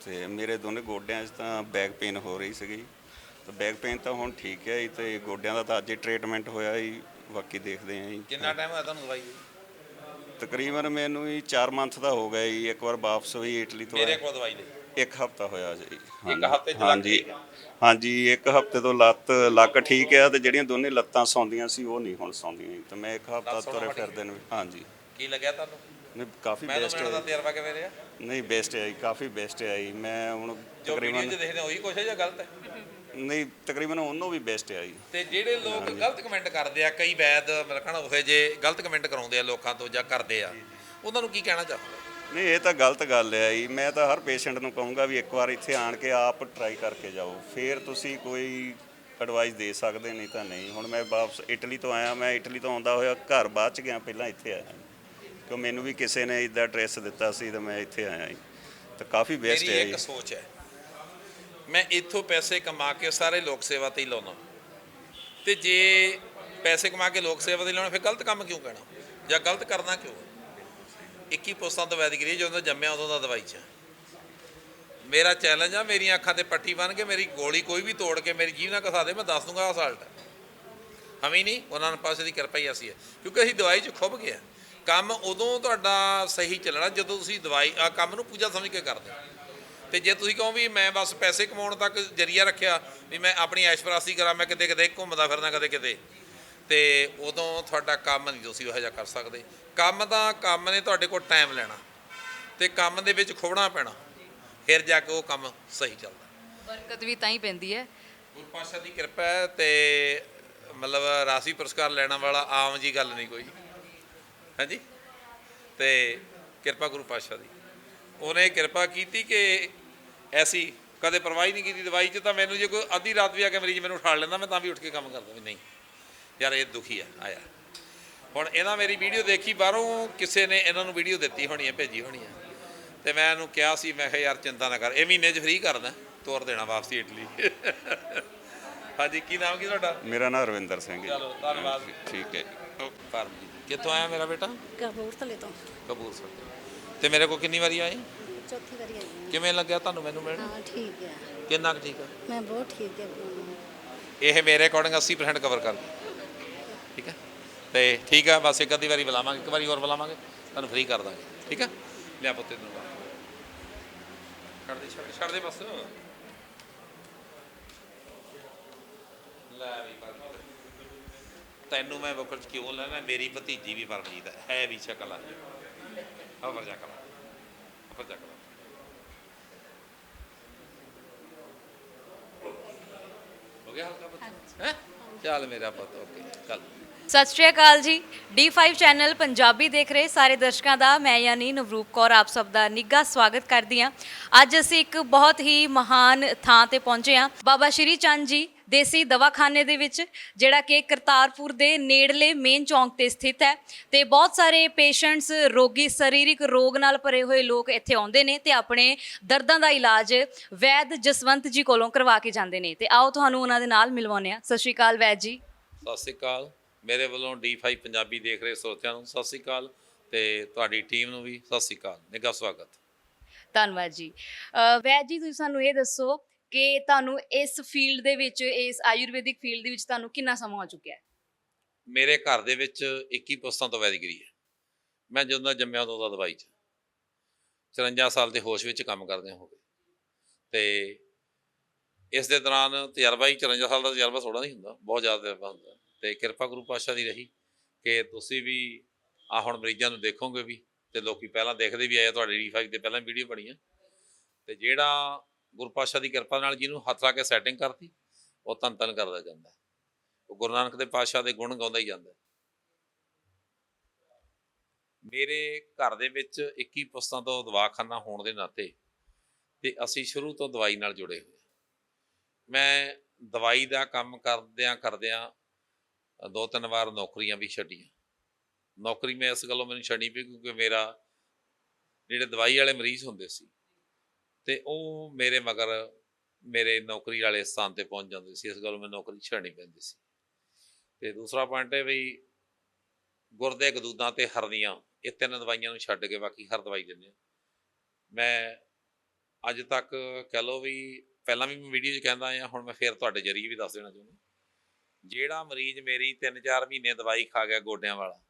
ਤੇ ਮੇਰੇ ਦੋਨੇ ਗੋਡਿਆਂ 'ਚ ਤਾਂ ਬੈਕ ਪੇਨ ਹੋ ਰਹੀ ਸੀਗੀ। ਤੇ ਬੈਕ ਪੇਨ ਤਾਂ ਹੁਣ ਠੀਕ ਹੈ ਜੀ ਤੇ ਗੋਡਿਆਂ ਦਾ ਤਾਂ ਅੱਜ ਹੀ ਟ੍ਰੀਟਮੈਂਟ ਹੋਇਆ ਜੀ ਬਾਕੀ ਦੇਖਦੇ ਹਾਂ ਜੀ। ਕਿੰਨਾ ਟਾਈਮ ਹੋਇਆ ਤੁਹਾਨੂੰ ਦਵਾਈ? ਤਕਰੀਬਨ ਮੈਨੂੰ ਜੀ 4 ਮੰਥ ਦਾ ਹੋ ਗਿਆ ਜੀ ਇੱਕ ਵਾਰ ਵਾਪਸ ਵੀ ਇਟਲੀ ਤੋਂ ਮੇਰੇ ਆਇਆ। ਕੋਲ ਦਵਾਈ ਲਈ ਇੱਕ ਹਫਤਾ ਹੋਇਆ ਜੀ। ਇੱਕ ਹਫ਼ਤੇ 'ਚ ਲੱਗ ਹਾਂਜੀ। ਆ? ਹਾਂਜੀ ਇੱਕ ਹਫ਼ਤੇ ਤੋਂ ਲੱਤ ਲੱਕ ਠੀਕ ਹੈ ਤੇ ਜਿਹੜੀਆਂ ਦੋਨੇ ਲੱਤਾਂ ਸੌਂਦੀਆਂ ਸੀ ਉਹ ਨਹੀਂ ਹੁਣ ਸੌਂਦੀਆਂ ਜੀ। ਤੇ ਮੈਂ ਇੱਕ ਹਫਤਾ ਤੁਰੇ ਗਈ? ਫਿਰਦੇ ਨੂੰ ਹਾਂਜੀ। ਕੀ ਲੱਗਿਆ ਤੁਹਾਨੂੰ? ਨਹੀਂ ਕਾਫੀ ਬੈਸਟ ਦਾ ਹੈ। ਤਜਰਬਾ ਕਿਵੇਂ ਰਿਹਾ? ਨਹੀਂ ਬੈਸਟ ਹੈ ਜੀ ਕਾਫੀ ਬੈਸਟ ਹੈ ਜੀ। ਮੈਂ ਹੁਣ ਜੋ ਵੀਡੀਓ 'ਚ ਤਕਰੀਬਨ ਦੇਖਦੇ ਹੋ ਉਹੀ ਕੁਛ ਹੈ ਜਾਂ ਗਲਤ ਹੈ? ਨਹੀਂ ਤਕਰੀਬਨ ਉਹਨੂੰ ਵੀ ਬੈਸਟ ਹੈ ਜੀ। ਤੇ ਜਿਹੜੇ ਲੋਕ ਗਲਤ ਕਮੈਂਟ ਕਰਦੇ ਆ ਕਈ ਵੈਦ ਮਲਕਣ ਉਹੇ ਜੇ ਗਲਤ ਕਮੈਂਟ ਕਰਾਉਂਦੇ ਆ ਲੋਕਾਂ ਤੋਂ ਜਾਂ ਕਰਦੇ ਆ ਉਹਨਾਂ ਨੂੰ ਕੀ ਕਹਿਣਾ ਚਾਹੁੰਦੇ ਨਹੀਂ ਇਹ ਤਾਂ ਗਲਤ ਗੱਲ ਹੈ ਜੀ। ਮੈਂ ਤਾਂ ਹਰ ਪੇਸ਼ੈਂਟ ਨੂੰ ਕਹੂੰਗਾ ਵੀ ਇੱਕ ਵਾਰ ਇੱਥੇ ਆਣ ਕੇ ਆਪ ਟਰਾਈ ਕਰਕੇ ਜਾਓ। ਫਿਰ ਤੁਸੀਂ ਕੋਈ ਐਡਵਾਈਸ ਦੇ ਸਕਦੇ ਨਹੀਂ ਤਾਂ ਨਹੀਂ। ਹੁਣ ਮੈਂ ਵਾਪਸ ਇਟਲੀ ਤੋਂ ਆਇਆ ਮੈਂ ਇਟਲੀ ਤੋਂ ਆਉਂਦਾ ਹੋਇਆ ਘਰ ਬਾਅਦ ਚ ਗਿਆ ਪਹਿਲਾਂ ਇੱਥੇ ਆਇਆ। ਕਿਉਂ ਮੈਨੂੰ ਵੀ ਕਿਸੇ ਨੇ ਇਦਾਂ ਐਡਰੈਸ ਦਿੱਤਾ ਸੀ ਤਾਂ ਮੈਂ ਇੱਥੇ ਆਇਆ ਜੀ। ਤਾਂ ਕਾਫੀ ਬੈਸਟ ਮੇਰੀ ਹੈ ਇੱਕ ਜੀ। ਸੋਚ ਹੈ। ਮੈਂ ਇੱਥੋਂ ਪੈਸੇ ਕਮਾ ਕੇ ਸਾਰੇ ਲੋਕ ਸੇਵਾ ਤੇ ਹੀ ਲਾਉਣਾ ਤੇ ਜੇ ਪੈਸੇ ਕਮਾ ਕੇ ਲੋਕ ਸੇਵਾ ਤੇ ਲਾਉਣਾ ਫਿਰ ਗਲਤ ਕੰਮ ਕਿਉਂ ਕਹਿਣਾ? ਜਾਂ ਗਲਤ ਕਰਨਾ ਕਿਉਂ? 21 ਪੁਸਤਾਂ ਤੋਂ ਵੈਦਗਰੀ ਜਦੋਂ ਦਾ ਜੰਮਿਆ ਉਦੋਂ ਦਾ ਦਵਾਈ ਚ। ਮੇਰਾ ਚੈਲੰਜ ਆ, ਮੇਰੀਆਂ ਅੱਖਾਂ ਤੇ ਪੱਟੀ ਬੰਨ ਕੇ, ਮੇਰੀ ਗੋਲੀ ਕੋਈ ਵੀ ਤੋੜ ਕੇ, ਮੇਰੀ ਜੀਵ ਨਾ ਕਸਾ ਦੇ, ਮੈਂ ਦੱਸ ਦੂੰਗਾ ਆਹ ਸਾਲਟ ਹਮੀ ਨਹੀਂ, ਉਹਨਾਂ ਨੂੰ ਪਾਸੇ ਦੀ ਕਿਰਪਾ ਹੀ ਅਸੀਂ ਹੈ ਕਿਉਂਕਿ ਅਸੀਂ ਦਵਾਈ 'ਚ ਖੁੱਭ ਗਏ ਕੰਮ ਉਦੋਂ ਤੁਹਾਡਾ ਸਹੀ ਚੱਲਣਾ, ਜਦੋਂ ਤੁਸੀਂ ਦਵਾਈ ਆ ਕੰਮ ਨੂੰ ਪੂਜਾ ਸਮਝ ਕੇ ਕਰਦੇ ਹੋ। ਤੇ ਜੇ ਤੁਸੀਂ ਕਹੋ ਵੀ ਮੈਂ ਬਸ ਪੈਸੇ ਕਮਾਉਣ ਤੱਕ ਜਰੀਆ ਰੱਖਿਆ, ਵੀ ਮੈਂ ਆਪਣੀ ਐਸ਼ਪਰਾਸੀ ਕਰਾਂ, ਮੈਂ ਕਿਤੇ ਕਿਤੇ ਘੁੰਮਦਾ ਫਿਰਦਾ ਕਦੇ ਕਿਤੇ ਤੇ ਉਦੋਂ ਤੁਹਾਡਾ ਕੰਮ ਨਹੀਂ ਤੁਸੀਂ ਉਹ ਜਿਹਾ ਕਰ ਸਕਦੇ। ਕੰਮ ਦਾ ਕੰਮ ਨੇ ਤੁਹਾਡੇ ਕੋਲ ਟਾਈਮ ਲੈਣਾ ਤੇ ਕੰਮ ਦੇ ਵਿੱਚ ਖੁੱਭਣਾ ਪੈਣਾ। ਫਿਰ ਜਾ ਕੇ ਉਹ ਕੰਮ ਸਹੀ ਚੱਲਦਾ। ਬਰਕਤ ਵੀ ਤਾਂ ਹੀ ਪੈਂਦੀ ਹੈ। ਗੁਰੂ ਪਾਤਸ਼ਾਹ ਦੀ ਕਿਰਪਾ ਹੈ ਤੇ ਮਤਲਬ ਰਾਸ਼ੀ ਪੁਰਸਕਾਰ ਲੈਣ ਵਾਲਾ ਆਮ ਜੀ ਗੱਲ ਨਹੀਂ ਕੋਈ। ਹਾਂਜੀ? ਤੇ ਕਿਰਪਾ ਗੁਰੂ ਪਾਤਸ਼ਾਹ ਦੀ। ਉਹਨੇ ਕਿਰਪਾ ਕੀਤੀ ਕਿ ਐਸੀ ਕਦੇ ਪਰਵਾਹ ਨਹੀਂ ਕੀਤੀ। ਦਵਾਈ 'ਚ ਤਾਂ ਮੈਨੂੰ ਜੇ ਕੋਈ ਅੱਧੀ ਰਾਤ ਵੀ ਆ ਕੇ ਮਰੀਜ਼ ਮੈਨੂੰ ਉਠਾ ਲੈਂਦਾ ਮੈਂ ਤਾਂ ਵੀ ਉੱਠ ਕੇ ਕੰਮ ਕਰਦਾ ਵੀ ਨਹੀਂ। ਯਾਰ ਇਹ ਦੁਖੀ ਆ ਆਇਆ ਹੁਣ ਇਹਨਾਂ ਮੇਰੀ ਵੀਡੀਓ ਦੇਖੀ ਬਾਹਰੋਂ ਕਿਸੇ ਨੇ ਇਹਨਾਂ ਨੂੰ ਵੀਡੀਓ ਦਿੱਤੀ ਹੋਣੀ ਹੈ ਭੇਜੀ ਹੋਣੀ ਹੈ ਤੇ ਮੈਂ ਇਹਨੂੰ ਕਿਹਾ ਸੀ ਮੈਂ ਕਿਹਾ ਯਾਰ ਚਿੰਤਾ ਨਾ ਕਰ ਇਹ ਮਹੀਨੇ 'ਚ ਫ੍ਰੀ ਕਰਦਾ ਤੋਰ ਦੇਣਾ ਵਾਪਸੀ ਇਟਲੀ ਹਾਂਜੀ ਕੀ ਨਾਮ ਕੀ ਤੁਹਾਡਾ? ਮੇਰਾ ਨਾਮ ਰਵਿੰਦਰ ਸਿੰਘ ਜੀ ਚਲੋ, ਧੰਨਵਾਦ। ਠੀਕ ਹੈ। ਜੀ ਪਰਮਜੀਤ ਕਿੱਥੋਂ ਆਇਆ ਮੇਰਾ ਬੇਟਾ? ਕਪੂਰਥਲੇ ਤੋਂ। ਕਪੂਰਥਲੇ। ਤੇ ਮੇਰੇ ਕੋਲ ਕਿੰਨੀ ਵਾਰੀ ਆਏ? ਚੌਥੀ ਵਾਰੀ ਆਈ ਹਾਂ। ਕਿਵੇਂ ਲੱਗਿਆ ਤੁਹਾਨੂੰ ਮੈਨੂੰ ਮਿਲਣ? ਹਾਂ ਠੀਕ ਹੈ। ਕਿੰਨਾ ਕੁ ਠੀਕ ਆ? ਮੈਂ ਬਹੁਤ ਠੀਕ ਹੈ। ਇਹ ਮੇਰੇ ਅਕੋਰਡਿੰਗ 80% ਕਵਰ ਕਰ ਗਿਆ ਠੀਕ ਹੈ? ਤੇ ਠੀਕ ਆ ਬਸ ਇੱਕ ਅੱਧੀ ਵਾਰੀ ਬੁਲਾਵਾਂਗੇ ਇੱਕ ਵਾਰੀ ਹੋਰ ਬੁਲਾਵਾਂਗੇ ਤੁਹਾਨੂੰ ਫ੍ਰੀ ਕਰ ਦਾਂਗੇ ਠੀਕ ਆ ਲਿਆ ਪੁੱਤੇ ਨੂੰ ਛੱਡ ਦੇ ਛੱਡ ਦੇ ਛੱਡ ਦੇ ਬਸ। ਲੈ ਵੀ ਪਰਮਜੀਤ ਤੈਨੂੰ ਮੈਂ ਬੁੱਕਲ ਚ ਕਿਉਂ ਲੈਣਾ? ਮੇਰੀ ਭਤੀਜੀ ਵੀ ਪਰਮਜੀਤ ਹੈ ਹੈ ਵੀ ਸ਼ਕਲ ਆ। ਉੱਪਰ ਜਾ ਕਰ ਉੱਪਰ ਜਾ ਕਰ ਹੋ ਗਿਆ ਹਲਕਾ ਪੁੱਤ? ਹੈ? ਚੱਲ ਮੇਰਾ ਪੁੱਤ ਓਕੇ ਚੱਲ। ਸਤਿ ਸ਼੍ਰੀ ਅਕਾਲ ਜੀ। D5 ਚੈਨਲ ਪੰਜਾਬੀ ਦੇਖ ਰਹੇ ਸਾਰੇ ਦਰਸ਼ਕਾਂ ਦਾ, ਮੈਂ ਯਾਨੀ ਨਵਰੂਪ ਕੌਰ, ਆਪ ਸਭ ਦਾ ਨਿੱਘਾ ਸਵਾਗਤ ਕਰਦੀ ਹਾਂ। ਅੱਜ ਅਸੀਂ ਇੱਕ ਬਹੁਤ ਹੀ ਮਹਾਨ ਥਾਂ ਤੇ ਪਹੁੰਚੇ ਹਾਂ। ਬਾਬਾ ਸ਼੍ਰੀ ਚੰਦ ਜੀ ਦੇਸੀ ਦਵਾਖਾਨੇ ਦੇ ਵਿੱਚ, ਜਿਹੜਾ ਕਿ ਕਰਤਾਰਪੁਰ ਦੇ ਨੇੜਲੇ ਮੇਨ ਚੌਂਕ ਤੇ ਸਥਿਤ ਹੈ ਤੇ ਬਹੁਤ ਸਾਰੇ ਪੇਸ਼ੈਂਟਸ ਰੋਗੀ, ਸਰੀਰਕ ਰੋਗ ਨਾਲ ਭਰੇ ਹੋਏ ਲੋਕ ਇੱਥੇ ਆਉਂਦੇ ਨੇ ਤੇ ਆਪਣੇ ਦਰਦਾਂ ਦਾ ਇਲਾਜ ਵੈਦ ਜਸਵੰਤ ਜੀ ਕੋਲੋਂ ਕਰਵਾ ਕੇ ਜਾਂਦੇ ਨੇ। ਤੇ ਆਓ ਤੁਹਾਨੂੰ ਉਹਨਾਂ ਦੇ ਨਾਲ ਮਿਲਵਾਉਂਦੇ ਹਾਂ। ਸਤਿ ਸ਼੍ਰੀ ਅਕਾਲ ਵੈਦ ਜੀ। ਸਤਿ ਸ੍ਰੀ ਅਕਾਲ। ਮੇਰੇ ਵੱਲੋਂ D5 ਪੰਜਾਬੀ ਦੇਖ ਰਹੇ ਸਰੋਤਿਆਂ ਨੂੰ ਸਤਿ ਸ੍ਰੀ ਅਕਾਲ ਤੇ ਤੁਹਾਡੀ ਟੀਮ ਨੂੰ ਵੀ ਸਤਿ ਸ੍ਰੀ ਅਕਾਲ। ਨਿੱਘਾ ਸਵਾਗਤ। ਧੰਨਵਾਦ ਜੀ। ਵੈਦ ਜੀ ਤੁਸੀਂ ਸਾਨੂੰ ਇਹ ਦੱਸੋ ਕਿ ਤੁਹਾਨੂੰ ਇਸ ਫੀਲਡ ਦੇ ਵਿੱਚ ਇਸ ਆਯੁਰਵੈਦਿਕ ਫੀਲਡ ਦੇ ਵਿੱਚ ਤੁਹਾਨੂੰ ਕਿੰਨਾ ਸਮਾਂ ਹੋ ਚੁੱਕਿਆ ਹੈ? ਮੇਰੇ ਘਰ ਦੇ ਵਿੱਚ 21 ਪੁਸਤਾਂ ਤੋਂ ਵੈਦਗਰੀ ਹੈ। ਮੈਂ ਜਦੋਂ ਦਾ ਜੰਮਿਆ ਉਦੋਂ ਦਾ ਦਵਾਈ 'ਚ। 54 ਸਾਲ ਦੇ ਹੋਸ਼ ਵਿੱਚ ਕੰਮ ਕਰਦੇ ਹੋ ਗਏ ਤੇ ਇਸ ਦੇ ਦੌਰਾਨ ਤਜਰਬਾ ਹੀ 54 ਸਾਲ ਦਾ ਤਜਰਬਾ ਥੋੜਾ ਨਹੀਂ ਹੁੰਦਾ ਬਹੁਤ ਜ਼ਿਆਦਾ ਤਜਰਬਾ ਹੁੰਦਾ। ਤੇ ਕਿਰਪਾ ਗੁਰੂ ਪਾਤਸ਼ਾਹ ਦੀ ਰਹੀ ਕਿ ਤੁਸੀਂ ਵੀ ਆ ਹੁਣ ਮਰੀਜ਼ਾਂ ਨੂੰ ਦੇਖੋਗੇ ਵੀ ਤੇ ਲੋਕੀ ਪਹਿਲਾਂ ਦੇਖਦੇ ਵੀ ਆਏ ਤੁਹਾਡੇ ਤੁਹਾਡੀ ਡੀ5 ਤੇ ਪਹਿਲਾਂ ਵੀਡੀਓ ਬਣੀ ਆ ਤੇ ਜਿਹੜਾ ਗੁਰੂ ਪਾਤਸ਼ਾਹ ਦੀ ਕਿਰਪਾ ਨਾਲ ਜਿਹਨੂੰ ਹੱਥ ਲਾ ਕੇ ਸੈਟਿੰਗ ਕਰਤੀ, ਉਹ ਤਨ ਤਨ ਕਰਦਾ ਜਾਂਦਾ। ਉਹ ਗੁਰੂ ਨਾਨਕ ਦੇ ਪਾਤਸ਼ਾਹ ਦੇ ਗੁਣ ਗਾਉਂਦਾ ਹੀ ਜਾਂਦਾ। ਮੇਰੇ ਘਰ ਦੇ ਵਿੱਚ 21 ਪੁਸਤਾਂ ਤੋਂ ਦਵਾਖਾਨਾ ਹੋਣ ਦੇ ਨਾਤੇ ਤੇ ਅਸੀਂ ਸ਼ੁਰੂ ਤੋਂ ਦਵਾਈ ਨਾਲ ਜੁੜੇ ਹੋਏ ਹਾਂ। ਮੈਂ ਦਵਾਈ ਦਾ ਕੰਮ ਕਰਦਿਆਂ ਕਰਦਿਆਂ ਦੋ ਤਿੰਨ ਵਾਰ ਨੌਕਰੀਆਂ ਵੀ ਛੱਡੀਆਂ। ਨੌਕਰੀ ਮੈਂ ਇਸ ਗੱਲੋਂ ਮੈਨੂੰ ਛੱਡਣੀ ਪਈ ਕਿਉਂਕਿ ਮੇਰਾ ਜਿਹੜੇ ਦਵਾਈ ਵਾਲੇ ਮਰੀਜ਼ ਹੁੰਦੇ ਸੀ ਤੇ ਉਹ ਮੇਰੇ ਮਗਰ ਮੇਰੇ ਨੌਕਰੀ ਵਾਲੇ ਸਥਾਨ ਤੇ ਪਹੁੰਚ ਜਾਂਦੇ ਸੀ। ਇਸ ਗੱਲੋਂ ਮੈਂ ਨੌਕਰੀ ਛੱਡਣੀ ਪੈਂਦੀ ਸੀ। ਤੇ ਦੂਸਰਾ ਪੁਆਇੰਟ ਹੈ ਵੀ ਗੁਰਦੇ ਗਦੂਦਾਂ ਤੇ ਹਰਨੀਆਂ, ਇਹ ਤਿੰਨ ਦਵਾਈਆਂ ਨੂੰ ਛੱਡ ਕੇ ਬਾਕੀ ਹਰ ਦਵਾਈ ਦਿੰਦੇ ਹਾਂ ਮੈਂ ਅੱਜ ਤੱਕ ਕਹਿ ਲਓ ਵੀ ਪਹਿਲਾਂ ਵੀ ਮੈਂ ਵੀਡੀਓ 'ਚ ਕਹਿੰਦਾ ਆ, ਹੁਣ ਮੈਂ ਫੇਰ ਤੁਹਾਡੇ ਜਰੀਏ ਵੀ ਦੱਸ ਦੇਣਾ ਚਾਹੁੰਦਾ। ਜਿਹੜਾ ਮਰੀਜ਼ ਮੇਰੀ 3-4 ਮਹੀਨੇ ਦਵਾਈ ਖਾ ਗਿਆ ਗੋਡਿਆਂ ਵਾਲਾ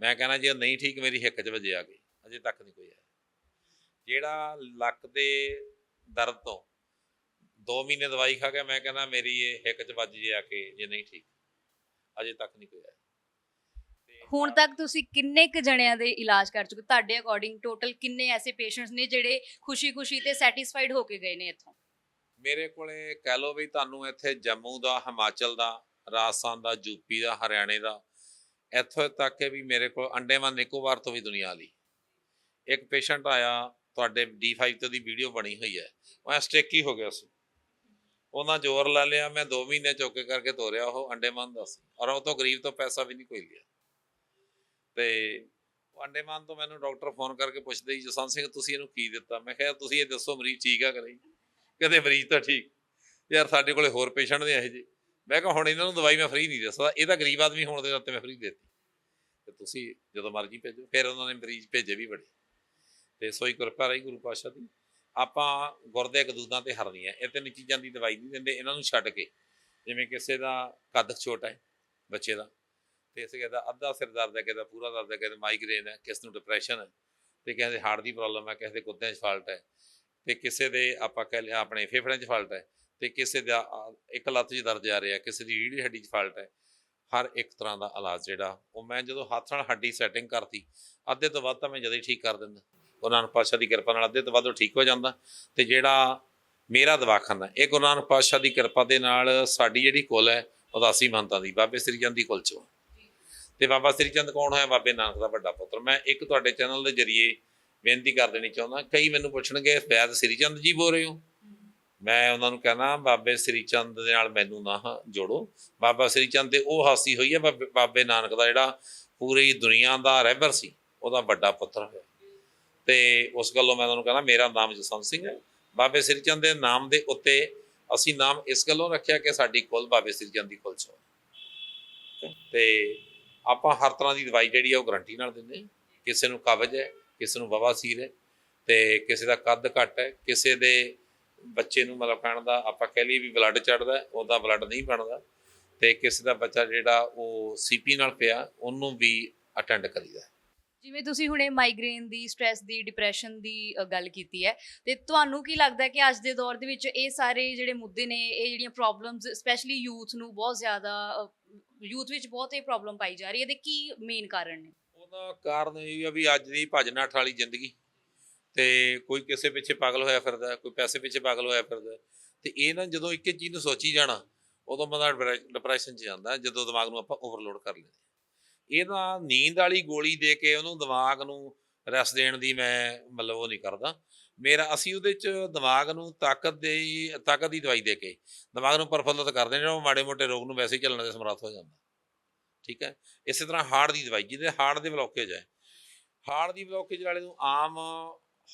ਮੈਂ ਕਹਿੰਦਾ ਜੇ ਨਹੀਂ ਠੀਕ ਮੇਰੀ ਹਿੱਕ 'ਚ ਵੱਜੇ ਆ ਗਈ ਅਜੇ ਤੱਕ ਨਹੀਂ ਕੋਈ ਆਇਆ। ਜਿਹੜਾ ਲੱਕ ਦੇ ਦਰਦ ਤੋਂ 2 ਮਹੀਨੇ ਦਵਾਈ ਖਾ ਗਿਆ ਮੈਂ ਕਹਿੰਦਾ ਮੇਰੀ ਇਹ ਹਿੱਕ 'ਚ ਵੱਜ ਜੇ ਆ ਕੇ ਜੇ ਨਹੀਂ ਠੀਕ ਅਜੇ ਤੱਕ ਨਹੀਂ ਕੋਈ ਆਇਆ। ਹੁਣ ਤੱਕ ਤੁਸੀਂ ਕਿੰਨੇ ਕੁ ਜਣਿਆਂ ਦੇ ਇਲਾਜ ਕਰ ਚੁੱਕੇ ਤੁਹਾਡੇ ਅਕੋਰਡਿੰਗ ਟੋਟਲ ਕਿੰਨੇ ਐਸੇ ਪੇਸ਼ੈਂਟਸ ਨੇ ਜਿਹੜੇ ਖੁਸ਼ੀ-ਖੁਸ਼ੀ ਤੇ ਸੈਟੀਸਫਾਈਡ ਹੋ ਕੇ ਗਏ ਨੇ ਇੱਥੋਂ? ਮੇਰੇ ਕੋਲੇ ਕਹਿ ਲਓ ਵੀ ਤੁਹਾਨੂੰ ਇੱਥੇ ਜੰਮੂ ਦਾ ਹਿਮਾਚਲ ਦਾ ਰਾਜਸਥਾਨ ਦਾ ਯੂਪੀ ਦਾ, ਹਰਿਆਣੇ ਦਾ, ਇੱਥੋਂ ਤੱਕ ਕਿ ਵੀ ਮੇਰੇ ਕੋਲ ਅੰਡੇਮਾਨ ਨਿਕੋਬਾਰ ਤੋਂ ਵੀ ਦੁਨੀਆ ਲਈ। ਇੱਕ ਪੇਸ਼ੈਂਟ ਆਇਆ, ਤੁਹਾਡੇ D5 ਤੇ ਦੀ ਵੀਡੀਓ ਬਣੀ ਹੋਈ ਹੈ। ਉਹ ਹੀ ਹੋ ਗਿਆ ਸੀ। ਉਹਨਾਂ ਜ਼ੋਰ ਲਾ ਲਿਆ, ਮੈਂ 2 ਮਹੀਨੇ ਚੌਕੇ ਕਰਕੇ ਤੋਰਿਆ, ਉਹ ਅੰਡੇਮਾਨ ਦਾ ਸੀ। ਔਰ ਉਹ ਤੋਂ ਗਰੀਬ ਤੋਂ ਪੈਸਾ ਵੀ ਨਹੀਂ ਕੋਈ ਲਿਆ। ਤੇ ਅੰਡੇਮਾਨ ਤੋਂ ਮੈਨੂੰ ਡਾਕਟਰ ਫੋਨ ਕਰਕੇ ਪੁੱਛਦੇ ਜੀ ਜਸਵੰਤ ਸਿੰਘ, ਤੁਸੀਂ ਇਹਨੂੰ ਕੀ ਦਿੱਤਾ? ਮੈਂ ਕਿਹਾ, ਤੁਸੀਂ ਇਹ ਦੱਸੋ ਮਰੀਜ਼ ਠੀਕ ਆ ਕਿ ਨਹੀਂ? ਕਦੇ ਮਰੀਜ਼ ਤਾਂ ਠੀਕ। ਯਾਰ, ਸਾਡੇ ਕੋਲੇ ਹੋਰ ਪੇਸ਼ੈਂਟ ਨੇ ਇਹੋ ਜਿਹੇ। ਮੈਂ ਕਿਹਾ ਹੁਣ ਇਹਨਾਂ ਨੂੰ ਦਵਾਈ ਮੈਂ ਫ੍ਰੀ ਨਹੀਂ ਦੇ ਸਕਦਾ। ਇਹ ਤਾਂ ਗਰੀਬ ਆਦਮੀ ਹੋਣ ਦੇ ਨਾਤੇ ਮੈਂ ਫ੍ਰੀ ਦੇਤੀ। ਤੇ ਤੁਸੀਂ ਜਦੋਂ ਮਰਜ਼ੀ ਭੇਜੋ, ਫਿਰ ਉਹਨਾਂ ਨੇ ਮਰੀਜ਼ ਭੇਜੇ ਵੀ ਬੜੇ। ਤੇ ਸੋਈ ਕਿਰਪਾ ਰਹੀ ਗੁਰੂ ਪਾਤਸ਼ਾਹ ਦੀ। ਆਪਾਂ ਗੁਰਦੇ ਕਦੂਦਾਂ ਤੇ ਹਰਨੀਆਂ ਇਹ ਤਿੰਨ ਚੀਜ਼ਾਂ ਦੀ ਦਵਾਈ ਨਹੀਂ ਦਿੰਦੇ। ਇਹਨਾਂ ਨੂੰ ਛੱਡ ਕੇ, ਜਿਵੇਂ ਕਿਸੇ ਦਾ ਕੱਦ ਛੋਟਾ ਹੈ, ਬੱਚੇ ਦਾ, ਤੇ ਕਿਸੇ ਕਹਿੰਦਾ ਅੱਧਾ ਸਿਰ ਦਰਦ ਹੈ ਕਹਿੰਦਾ ਪੂਰਾ ਦਰਦ ਹੈ, ਕਿਸੇ ਦਾ ਮਾਈਗ੍ਰੇਨ ਹੈ, ਕਿਸੇ ਨੂੰ ਡਿਪਰੈਸ਼ਨ ਹੈ, ਤੇ ਕਿਸੇ ਦੇ ਹਾਰਟ ਦੀ ਪ੍ਰੋਬਲਮ ਹੈ, ਕਿਸੇ ਦੇ ਗੁਰਦਿਆਂ 'ਚ ਫਾਲਟ ਹੈ, ਤੇ ਕਿਸੇ ਦੇ ਆਪਾਂ ਕਹਿ ਲਿਆ ਆਪਣੇ ਫੇਫੜਿਆਂ 'ਚ ਫਾਲਟ ਹੈ ਤੇ ਕਿਸੇ ਦਾ ਇੱਕ ਲੱਤ 'ਚ ਦਰਦ ਆ ਰਿਹਾ, ਕਿਸੇ ਦੀ ਰੀੜ੍ਹ ਹੱਡੀ 'ਚ ਫਾਲਟ ਹੈ, ਹਰ ਇੱਕ ਤਰ੍ਹਾਂ ਦਾ ਇਲਾਜ ਜਿਹੜਾ, ਉਹ ਮੈਂ ਜਦੋਂ ਹੱਥ ਨਾਲ ਹੱਡੀ ਸੈਟਿੰਗ ਕਰਤੀ, ਅੱਧੇ ਤੋਂ ਵੱਧ ਤਾਂ ਮੈਂ ਜਦੇ ਹੀ ਠੀਕ ਕਰ ਦਿੰਦਾ। ਗੁਰੂ ਨਾਨਕ ਪਾਤਸ਼ਾਹ ਦੀ ਕਿਰਪਾ ਨਾਲ ਅੱਧੇ ਤੋਂ ਵੱਧ ਉਹ ਠੀਕ ਹੋ ਜਾਂਦਾ। ਤੇ ਜਿਹੜਾ ਮੇਰਾ ਦਵਾਖਾਨਾ, ਇਹ ਗੁਰੂ ਨਾਨਕ ਪਾਤਸ਼ਾਹ ਦੀ ਕਿਰਪਾ ਦੇ ਨਾਲ ਸਾਡੀ ਜਿਹੜੀ ਕੁਲ ਹੈ ਉਦਾਸੀ ਮੰਤਾਂ ਦੀ, ਬਾਬੇ ਸ੍ਰੀ ਚੰਦ ਦੀ ਕੁਲ ਚੋਂ ਤੇ ਬਾਬਾ ਸ੍ਰੀ ਚੰਦ ਕੌਣ ਹੋਇਆ? ਬਾਬੇ ਨਾਨਕ ਦਾ ਵੱਡਾ ਪੁੱਤਰ। ਮੈਂ ਇੱਕ ਤੁਹਾਡੇ ਚੈਨਲ ਦੇ ਜਰੀਏ ਬੇਨਤੀ ਕਰ ਦੇਣੀ ਚਾਹੁੰਦਾ, ਕਈ ਮੈਨੂੰ ਪੁੱਛਣਗੇ ਵੈਦ ਸ੍ਰੀ ਚੰਦ ਜੀ ਬੋਲ ਰਹੇ ਹੋ? ਮੈਂ ਉਹਨਾਂ ਨੂੰ ਕਹਿਣਾ, ਬਾਬੇ ਸ੍ਰੀ ਚੰਦ ਦੇ ਨਾਲ ਮੈਨੂੰ ਨਾ ਜੋੜੋ। ਬਾਬਾ ਸ੍ਰੀ ਚੰਦ ਤੇ ਉਹ ਹਾਸੀ ਹੋਈ ਹੈ ਬਾਬੇ ਬਾਬੇ ਨਾਨਕ ਦਾ ਜਿਹੜਾ ਪੂਰੀ ਦੁਨੀਆ ਦਾ ਰਹਿਬਰ ਸੀ, ਉਹਦਾ ਵੱਡਾ ਪੁੱਤਰ ਹੋਇਆ। ਤੇ ਉਸ ਗੱਲੋਂ ਮੈਂ ਤੁਹਾਨੂੰ ਕਹਿੰਦਾ ਮੇਰਾ ਨਾਮ ਜਸਵੰਤ ਸਿੰਘ ਹੈ। ਬਾਬੇ ਸ੍ਰੀ ਚੰਦ ਦੇ ਨਾਮ ਦੇ ਉੱਤੇ ਅਸੀਂ ਨਾਮ ਇਸ ਗੱਲੋਂ ਰੱਖਿਆ ਕਿ ਸਾਡੀ ਕੁਲ ਬਾਬੇ ਸ੍ਰੀ ਚੰਦ ਦੀ ਕੁਲ ਚੋਂ। ਤੇ ਆਪਾਂ ਹਰ ਤਰ੍ਹਾਂ ਦੀ ਦਵਾਈ ਜਿਹੜੀ ਆ ਉਹ ਗਰੰਟੀ ਨਾਲ ਦਿੰਦੇ ਹਾਂ। ਕਿਸੇ ਨੂੰ ਕਬਜ਼ ਹੈ, ਕਿਸੇ ਨੂੰ ਬਵਾਸੀਰ ਹੈ, ਤੇ ਕਿਸੇ ਦਾ ਕੱਦ ਘੱਟ ਹੈ, ਕਿਸੇ ਦੇ ਬੱਚੇ ਨੂੰ ਮਤਲਬ ਕਹਿਣ ਦਾ ਆਪਾਂ ਕਹਿ ਲਈਏ ਵੀ ਬਲੱਡ ਚੜਦਾ ਉਹਦਾ ਬਲੱਡ ਨਹੀਂ ਬਣਦਾ। ਤੇ ਕਿਸੇ ਦਾ ਬੱਚਾ ਜਿਹੜਾ ਉਹ ਸੀਪੀ ਨਾਲ ਪਿਆ ਉਹਨੂੰ ਵੀ ਅਟੈਂਡ ਕਰੀਦਾ। ਜਿਵੇਂ ਤੁਸੀਂ ਹੁਣੇ ਮਾਈਗ੍ਰੇਨ ਦੀ ਸਟ੍ਰੈਸ ਦੀ ਡਿਪਰੈਸ਼ਨ ਦੀ ਗੱਲ ਕੀਤੀ ਹੈ ਤੇ ਤੁਹਾਨੂੰ ਕੀ ਲੱਗਦਾ ਹੈ ਕਿ ਅੱਜ ਦੇ ਦੌਰ ਦੇ ਵਿੱਚ ਇਹ ਸਾਰੇ ਜਿਹੜੇ ਮੁੱਦੇ ਨੇ ਇਹ ਜਿਹੜੀਆਂ ਪ੍ਰੋਬਲਮਸ ਸਪੈਸ਼ਲੀ ਯੂਥ ਨੂੰ ਬਹੁਤ ਜ਼ਿਆਦਾ ਯੂਥ ਵਿੱਚ ਬਹੁਤ ਇਹ ਪ੍ਰੋਬਲਮ ਪਾਈ ਜਾ ਰਹੀ ਹੈ ਇਹਦੇ ਕੀ ਮੇਨ ਕਾਰਨ ਨੇ? ਉਹਦਾ ਕਾਰਨ ਇਹ ਵੀ ਅੱਜ ਦੀ ਭੱਜ ਨੱਠ ਵਾਲੀ ਜ਼ਿੰਦਗੀ। ਤੇ ਕੋਈ ਕਿਸੇ ਪਿੱਛੇ ਪਾਗਲ ਹੋਇਆ ਫਿਰਦਾ, ਕੋਈ ਪੈਸੇ ਪਿੱਛੇ ਪਾਗਲ ਹੋਇਆ ਫਿਰਦਾ, ਤੇ ਇਹ ਨਾ ਜਦੋਂ ਇੱਕ ਚੀਜ਼ ਨੂੰ ਸੋਚੀ ਜਾਣਾ, ਉਦੋਂ ਬੰਦਾ ਡਿਪਰੈਸ਼ਨ 'ਚ ਜਾਂਦਾ, ਜਦੋਂ ਦਿਮਾਗ ਨੂੰ ਆਪਾਂ ਓਵਰਲੋਡ ਕਰ ਲੈਂਦੇ ਇਹ ਇਹਦਾ ਨੀਂਦ ਵਾਲੀ ਗੋਲੀ ਦੇ ਕੇ ਉਹਨੂੰ ਦਿਮਾਗ ਨੂੰ ਰੈਸਟ ਦੇਣ ਦੀ ਮੈਂ ਮਤਲਬ ਉਹ ਨਹੀਂ ਕਰਦਾ। ਮੇਰਾ, ਅਸੀਂ ਉਹਦੇ 'ਚ ਦਿਮਾਗ ਨੂੰ ਤਾਕਤ ਦੇ ਤਾਕਤ ਦੀ ਦਵਾਈ ਦੇ ਕੇ ਦਿਮਾਗ ਨੂੰ ਪਰਫੁੱਲਤ ਕਰਦੇ ਨੇ ਉਹ ਮਾੜੇ ਮੋਟੇ ਰੋਗ ਨੂੰ ਵੈਸੇ ਹੀ ਚੱਲਣ ਦੇ ਸਮਰੱਥ ਹੋ ਜਾਂਦਾ। ਠੀਕ ਹੈ? ਇਸੇ ਤਰ੍ਹਾਂ ਹਾਰਟ ਦੀ ਦਵਾਈ, ਜਿਹਦੇ ਹਾਰਟ ਦੇ ਬਲੋਕੇਜ ਹੈ ਹਾਰਟ ਦੀ ਬਲੋਕੇਜ ਵਾਲੇ ਨੂੰ ਆਮ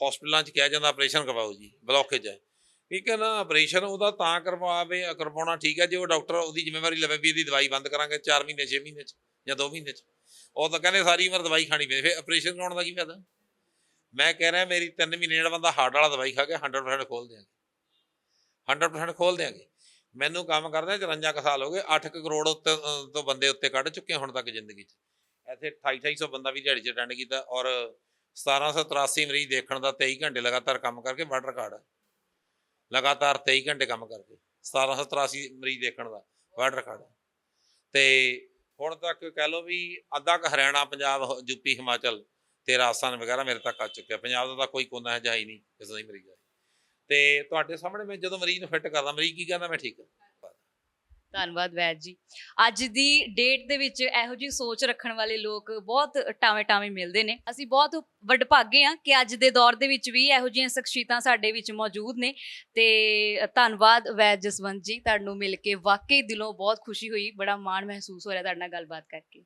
ਹਸਪੀਟਲਾਂ 'ਚ ਕਿਹਾ ਜਾਂਦਾ ਆਪਰੇਸ਼ਨ ਕਰਵਾਓ ਜੀ, ਬਲੋਕੇਜ ਹੈ। ਠੀਕ ਹੈ ਨਾ, ਆਪਰੇਸ਼ਨ ਉਹਦਾ ਤਾਂ ਕਰਵਾਵੇ, ਕਰਵਾਉਣਾ ਠੀਕ ਹੈ, ਜੇ ਉਹ ਡਾਕਟਰ ਉਹਦੀ ਜ਼ਿੰਮੇਵਾਰੀ ਲਵੇ ਵੀ ਇਹਦੀ ਦਵਾਈ ਬੰਦ ਕਰਾਂਗੇ 4 ਮਹੀਨੇ 6 ਮਹੀਨੇ 'ਚ ਜਾਂ 2 ਮਹੀਨੇ 'ਚ। ਉਹ ਤਾਂ ਕਹਿੰਦੇ ਸਾਰੀ ਉਮਰ ਦਵਾਈ ਖਾਣੀ ਪੈਂਦੀ, ਫਿਰ ਆਪਰੇਸ਼ਨ ਕਰਾਉਣ ਦਾ ਕੀ ਫਾਇਦਾ? ਮੈਂ ਕਹਿ ਰਿਹਾ ਮੇਰੀ 3 ਮਹੀਨੇ ਜਿਹੜਾ ਬੰਦਾ ਹਾਰਟ ਵਾਲਾ ਦਵਾਈ ਖਾ ਕੇ 100% ਖੋਲ ਦਿਆਂਗੇ। 100% ਖੋਲ ਦਿਆਂਗੇ। ਮੈਨੂੰ ਕੰਮ ਕਰਦੇ 54 ਕੁ ਸਾਲ ਹੋ ਗਏ 8 ਕਰੋੜ ਉੱਤੇ ਤੋਂ ਬੰਦੇ ਉੱਤੇ ਕੱਢ ਚੁੱਕੇ ਹੁਣ ਤੱਕ ਜ਼ਿੰਦਗੀ 'ਚ। ਇੱਥੇ 28 2800 ਬੰਦਾ ਵੀ ਦਿਹਾੜੀ 'ਚ ਅਟੈਂਡ ਕੀਤਾ ਔਰ 1783 ਮਰੀਜ਼ ਦੇਖਣ ਦਾ 23 ਘੰਟੇ ਲਗਾਤਾਰ ਕੰਮ ਕਰਕੇ ਵਰਲਡ ਰਿਕਾਰਡ ਹੈ। ਲਗਾਤਾਰ 23 ਘੰਟੇ ਕੰਮ ਕਰਕੇ 1783 ਮਰੀਜ਼ ਦੇਖਣ ਦਾ ਵਰਲਡ ਰਿਕਾਰਡ ਹੈ। ਤੇ ਹੁਣ ਤੱਕ ਕਹਿ ਲਓ ਵੀ ਅੱਧਾ ਕੁ ਹਰਿਆਣਾ, ਪੰਜਾਬ ਯੂਪੀ ਹਿਮਾਚਲ ਤੇ ਰਾਜਸਥਾਨ ਵਗੈਰਾ ਮੇਰੇ ਤੱਕ ਆ ਚੁੱਕਿਆ। ਪੰਜਾਬ ਦਾ ਤਾਂ ਕੋਈ ਕੋਨਾ ਹੈ ਹੀ ਨਹੀਂ ਕਿਸੇ ਦਾ ਹੀ ਮਰੀਜ਼ ਹੈ ਤੇ ਤੁਹਾਡੇ ਸਾਹਮਣੇ ਮੈਂ ਜਦੋਂ ਮਰੀਜ਼ ਨੂੰ ਫਿੱਟ ਕਰਦਾ, ਮਰੀਜ਼ ਕੀ ਕਹਿੰਦਾ, ਮੈਂ ਠੀਕ ਹਾਂ। ਧੰਨਵਾਦ ਵੈਦ ਜੀ। ਅੱਜ ਦੀ ਡੇਟ ਦੇ ਵਿੱਚ ਇਹੋ ਜੀ ਸੋਚ ਰੱਖਣ ਵਾਲੇ ਲੋਕ ਬਹੁਤ ਟਾਵੇਂ ਟਾਵੇਂ ਮਿਲਦੇ ਨੇ। ਅਸੀਂ ਬਹੁਤ ਵਡਭਾਗੇ ਆ ਕਿ ਅੱਜ ਦੇ ਦੌਰ ਦੇ ਵਿੱਚ ਵੀ ਇਹੋ ਜਿਹੀਆਂ ਸ਼ਖਸੀਅਤਾਂ ਸਾਡੇ ਵਿੱਚ ਮੌਜੂਦ ਨੇ। ਤੇ ਧੰਨਵਾਦ ਵੈਦ ਜਸਵੰਤ ਜੀ, ਤੁਹਾਨੂੰ ਮਿਲ ਕੇ ਵਾਕਈ ਦਿਲੋਂ ਬਹੁਤ ਖੁਸ਼ੀ ਹੋਈ, ਬੜਾ ਮਾਣ ਮਹਿਸੂਸ ਹੋ ਰਿਹਾ ਤੁਹਾਡੇ ਨਾਲ ਗੱਲਬਾਤ ਕਰਕੇ।